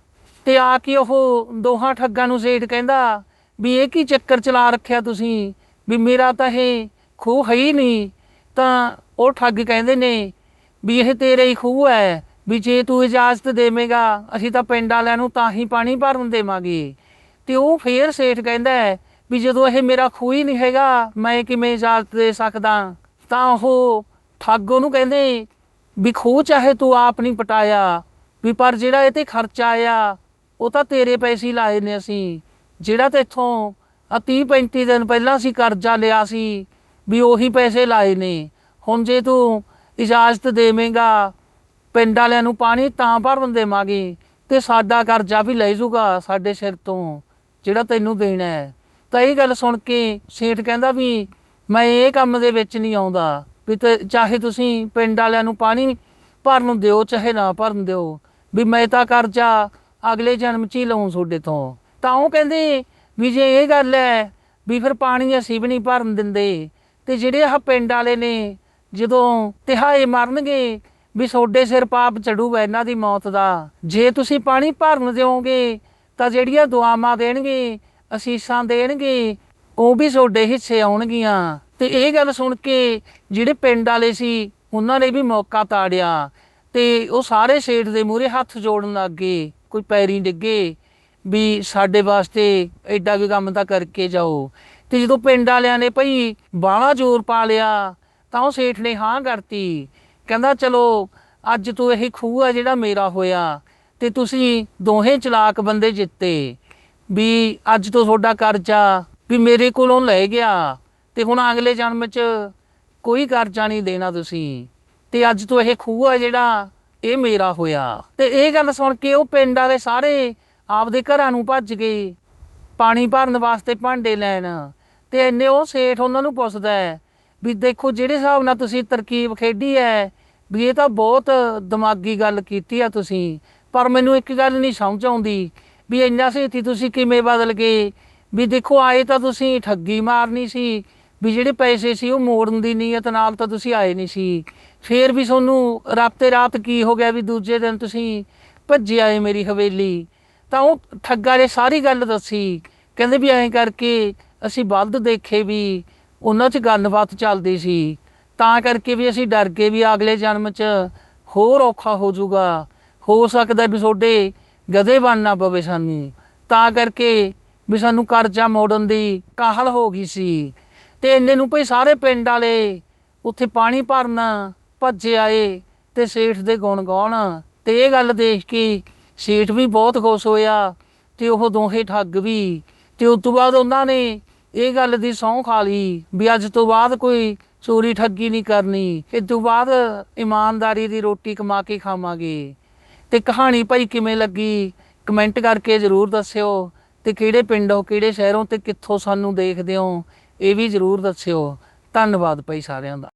ਤੇ ਆ ਕੇ ਉਹ ਦੋਹਾਂ ਠੱਗਾਂ ਨੂੰ ਸੇਠ ਕਹਿੰਦਾ ਵੀ ਇਹ ਕੀ ਚੱਕਰ ਚਲਾ ਰੱਖਿਆ ਤੁਸੀਂ? ਵੀ ਮੇਰਾ ਤਾਂ ਇਹ ਖੂਹ ਹੈ ਹੀ ਨਹੀਂ। ਤਾਂ ਉਹ ਠੱਗ ਕਹਿੰਦੇ ਨੇ ਵੀ ਇਹ ਤੇਰੇ ਹੀ ਖੂਹ ਹੈ। ਵੀ ਜੇ ਤੂੰ ਇਜਾਜ਼ਤ ਦੇਵੇਂਗਾ, ਅਸੀਂ ਤਾਂ ਪਿੰਡ ਵਾਲਿਆਂ ਨੂੰ ਤਾਂ ਹੀ ਪਾਣੀ ਭਰਨ ਦੇਵਾਂਗੇ। ਤੇ ਉਹ ਫੇਰ ਸੇਠ ਕਹਿੰਦਾ ਹੈ ਵੀ ਜਦੋਂ ਇਹ ਮੇਰਾ ਖੂਹ ਹੀ ਨਹੀਂ ਹੈਗਾ, ਮੈਂ ਕਿਵੇਂ ਇਜਾਜ਼ਤ ਦੇ ਸਕਦਾ? ਤਾਂ ਉਹ ਠੱਗ ਉਹਨੂੰ ਕਹਿੰਦੇ, ਵੀ ਖੂਹ ਚਾਹੇ ਤੂੰ ਆਪ ਨਹੀਂ ਪਟਾਇਆ, ਵੀ ਪਰ ਜਿਹੜਾ ਇਹ ਤੇ ਖਰਚਾ ਆਇਆ, ਉਹ ਤਾਂ ਤੇਰੇ ਪੈਸੇ ਹੀ ਲਾਏ ਨੇ ਅਸੀਂ। ਜਿਹੜਾ ਤੇ ਇੱਥੋਂ ਆ 30 35 ਦਿਨ ਪਹਿਲਾਂ ਅਸੀਂ ਕਰਜ਼ਾ ਲਿਆ ਸੀ, ਵੀ ਉਹੀ ਪੈਸੇ ਲਾਏ ਨੇ। ਹੁਣ ਜੇ ਤੂੰ ਇਜਾਜ਼ਤ ਦੇਵੇਂਗਾ ਪਿੰਡ ਵਾਲਿਆਂ ਨੂੰ ਪਾਣੀ ਤਾਂ ਭਰਨ ਦੇਵਾਂਗੇ ਤੇ ਸਾਡਾ ਕਰਜ਼ਾ ਵੀ ਲੈ ਜਾਊਗਾ ਸਾਡੇ ਸਿਰ ਤੋਂ, ਜਿਹੜਾ ਤੈਨੂੰ ਦੇਣਾ ਹੈ। ਤਾਂ ਇਹ ਗੱਲ ਸੁਣ ਕੇ ਸੇਠ ਕਹਿੰਦਾ ਵੀ ਮੈਂ ਇਹ ਕੰਮ ਦੇ ਵਿੱਚ ਨਹੀਂ ਆਉਂਦਾ ਵੀ ਤੇ ਚਾਹੇ ਤੁਸੀਂ ਪਿੰਡ ਵਾਲਿਆਂ ਨੂੰ ਪਾਣੀ ਭਰਨ ਨੂੰ ਦਿਓ, ਚਾਹੇ ਨਾ ਭਰਨ ਦਿਓ, ਵੀ ਮੈਂ ਤਾਂ ਕਰਜ਼ਾ ਅਗਲੇ ਜਨਮ 'ਚ ਹੀ ਲਵਾਂ ਤੁਹਾਡੇ ਤੋਂ। ਤਾਂ ਉਹ ਕਹਿੰਦੇ ਵੀ ਜੇ ਇਹ ਗੱਲ ਹੈ ਵੀ ਫਿਰ ਪਾਣੀ ਅਸੀਂ ਵੀ ਨਹੀਂ ਭਰਨ ਦਿੰਦੇ, ਤੇ ਜਿਹੜੇ ਆਹ ਪਿੰਡ ਵਾਲੇ ਨੇ ਜਦੋਂ ਤਿਹਾਏ ਮਰਨਗੇ ਵੀ ਤੁਹਾਡੇ ਸਿਰ ਪਾਪ ਚੜੂਗਾ ਇਹਨਾਂ ਦੀ ਮੌਤ ਦਾ। ਜੇ ਤੁਸੀਂ ਪਾਣੀ ਭਰਨ ਦਿਓਗੇ, ਤਾਂ ਜਿਹੜੀਆਂ ਦੁਆਵਾਂ ਦੇਣਗੇ, ਅਸੀਸਾਂ ਦੇਣਗੇ, ਉਹ ਵੀ ਤੁਹਾਡੇ ਹਿੱਸੇ ਆਉਣਗੀਆਂ। ਤੇ ਇਹ ਗੱਲ ਸੁਣ ਕੇ ਜਿਹੜੇ ਪਿੰਡ ਵਾਲੇ ਸੀ, ਉਹਨਾਂ ਨੇ ਵੀ ਮੌਕਾ ਤਾੜਿਆ ਤੇ ਉਹ ਸਾਰੇ ਸੇਠ ਦੇ ਮੂਹਰੇ ਹੱਥ ਜੋੜਨ ਲੱਗ ਗਏ, ਕੋਈ ਪੈਰੀ ਡਿੱਗੇ ਵੀ ਸਾਡੇ ਵਾਸਤੇ ਐਡਾ ਵੀ ਕੰਮ ਤਾਂ ਕਰਕੇ ਜਾਓ। ਤੇ ਜਦੋਂ ਪਿੰਡ ਵਾਲਿਆਂ ਨੇ ਭਈ ਬਾਹਲਾ ਜ਼ੋਰ ਪਾ ਲਿਆ, ਤਾਂ ਉਹ ਸੇਠ ਨੇ ਹਾਂ ਕਰਤੀ। ਕਹਿੰਦਾ, ਚਲੋ, ਅੱਜ ਤੋਂ ਇਹ ਖੂਹ ਆ ਜਿਹੜਾ ਮੇਰਾ ਹੋਇਆ ਤੇ ਤੁਸੀਂ ਦੋਹੇ ਚਲਾਕ ਬੰਦੇ ਜਿੱਤੇ ਵੀ ਅੱਜ ਤੋਂ ਤੁਹਾਡਾ ਕਰਜ਼ਾ ਵੀ ਮੇਰੇ ਕੋਲੋਂ ਲੈ ਗਿਆ ਤੇ ਹੁਣ ਅਗਲੇ ਜਨਮ 'ਚ ਕੋਈ ਕਰਜ਼ਾ ਨਹੀਂ ਦੇਣਾ ਤੁਸੀਂ ਤੇ ਅੱਜ ਤੋਂ ਇਹ ਖੂਹ ਆ ਜਿਹੜਾ ਇਹ ਮੇਰਾ ਹੋਇਆ। ਤੇ ਇਹ ਗੱਲ ਸੁਣ ਕੇ ਉਹ ਪਿੰਡਾਂ ਦੇ ਸਾਰੇ ਆਪਦੇ ਘਰਾਂ ਨੂੰ ਭੱਜ ਗਏ, ਪਾਣੀ ਭਰਨ ਵਾਸਤੇ ਭਾਂਡੇ ਲੈਣ ਤੇ ਇੰਨੇ ਉਹ ਸੇਠ ਉਹਨਾਂ ਨੂੰ ਪੁੱਛਦਾ ਵੀ ਦੇਖੋ ਜਿਹੜੇ ਹਿਸਾਬ ਨਾਲ ਤੁਸੀਂ ਤਰਕੀਬ ਖੇਡੀ ਹੈ ਵੀ ਇਹ ਤਾਂ ਬਹੁਤ ਦਿਮਾਗੀ ਗੱਲ ਕੀਤੀ ਆ ਤੁਸੀਂ, ਪਰ ਮੈਨੂੰ ਇੱਕ ਗੱਲ ਨਹੀਂ ਸਮਝ ਆਉਂਦੀ ਵੀ ਇੰਨਾ ਛੇਤੀ ਤੁਸੀਂ ਕਿਵੇਂ ਬਦਲ ਗਏ? ਵੀ ਦੇਖੋ, ਆਏ ਤਾਂ ਤੁਸੀਂ ਠੱਗੀ ਮਾਰਨੀ ਸੀ, ਵੀ ਜਿਹੜੇ ਪੈਸੇ ਸੀ ਉਹ ਮੋੜਨ ਦੀ ਨੀਅਤ ਨਾਲ ਤਾਂ ਤੁਸੀਂ ਆਏ ਨਹੀਂ ਸੀ। ਫੇਰ ਵੀ ਤੁਹਾਨੂੰ ਰਾਤੇ ਰਾਤ ਕੀ ਹੋ ਗਿਆ ਵੀ ਦੂਜੇ ਦਿਨ ਤੁਸੀਂ ਭੱਜੇ ਆਏ ਮੇਰੀ ਹਵੇਲੀ? ਤਾਂ ਉਹ ਠੱਗਾ ਨੇ ਸਾਰੀ ਗੱਲ ਦੱਸੀ। ਕਹਿੰਦੇ ਵੀ ਐਂ ਕਰਕੇ ਅਸੀਂ ਬਲਦ ਦੇਖੇ ਵੀ ਉਹਨਾਂ 'ਚ ਗੱਲਬਾਤ ਚੱਲਦੀ ਸੀ। ਤਾਂ ਕਰਕੇ ਵੀ ਅਸੀਂ ਡਰ ਗਏ ਵੀ ਅਗਲੇ ਜਨਮ 'ਚ ਹੋਰ ਔਖਾ ਹੋ ਜਾਊਗਾ। ਹੋ ਸਕਦਾ ਵੀ ਤੁਹਾਡੇ ਗਧੇ ਬਣਨਾ ਪਵੇ ਸਾਨੂੰ। ਤਾਂ ਕਰਕੇ ਵੀ ਸਾਨੂੰ ਕਰਜ਼ਾ ਮੋੜਨ ਦੀ ਕਾਹਲ ਹੋ ਗਈ ਸੀ। ਤੇ ਇੰਨੇ ਨੂੰ ਭਈ ਸਾਰੇ ਪਿੰਡ ਵਾਲੇ ਉੱਥੇ ਪਾਣੀ ਭਰਨ, ਭੱਜੇ ਆਏ ਤੇ ਸੇਠ ਦੇ ਗੁਣ ਗਾਉਣ। ਤੇ ਇਹ ਗੱਲ ਦੇਖ ਕੇ ਸੇਠ ਵੀ ਬਹੁਤ ਖੁਸ਼ ਹੋਇਆ ਤੇ ਉਹ ਦੋਹੇ ਠੱਗ ਵੀ। ਤੇ ਉਸ ਤੋਂ ਬਾਅਦ ਉਹਨਾਂ ਨੇ ਇਹ ਗੱਲ ਦੀ ਸਹੁੰ ਖਾ ਲਈ ਵੀ ਅੱਜ ਤੋਂ ਬਾਅਦ ਕੋਈ ਚੋਰੀ ਠੱਗੀ ਨਹੀਂ ਕਰਨੀ। ਇਸ ਤੋਂ ਬਾਅਦ ਇਮਾਨਦਾਰੀ ਦੀ ਰੋਟੀ ਕਮਾ ਕੇ ਖਾਵਾਂਗੇ। ਤੇ ਕਹਾਣੀ ਭਾਈ ਕਿਵੇਂ ਲੱਗੀ? ਕਮੈਂਟ ਕਰਕੇ ਜਰੂਰ ਦੱਸਿਓ। ਤੇ ਕਿਹੜੇ ਪਿੰਡੋਂ ਕਿਹੜੇ ਸ਼ਹਿਰੋਂ ਤੇ ਕਿੱਥੋਂ ਸਾਨੂੰ ਦੇਖਦੇ ਹੋ, ਇਹ ਵੀ ਜਰੂਰ ਦੱਸਿਓ। ਧੰਨਵਾਦ ਭਾਈ ਸਾਰਿਆਂ ਦਾ।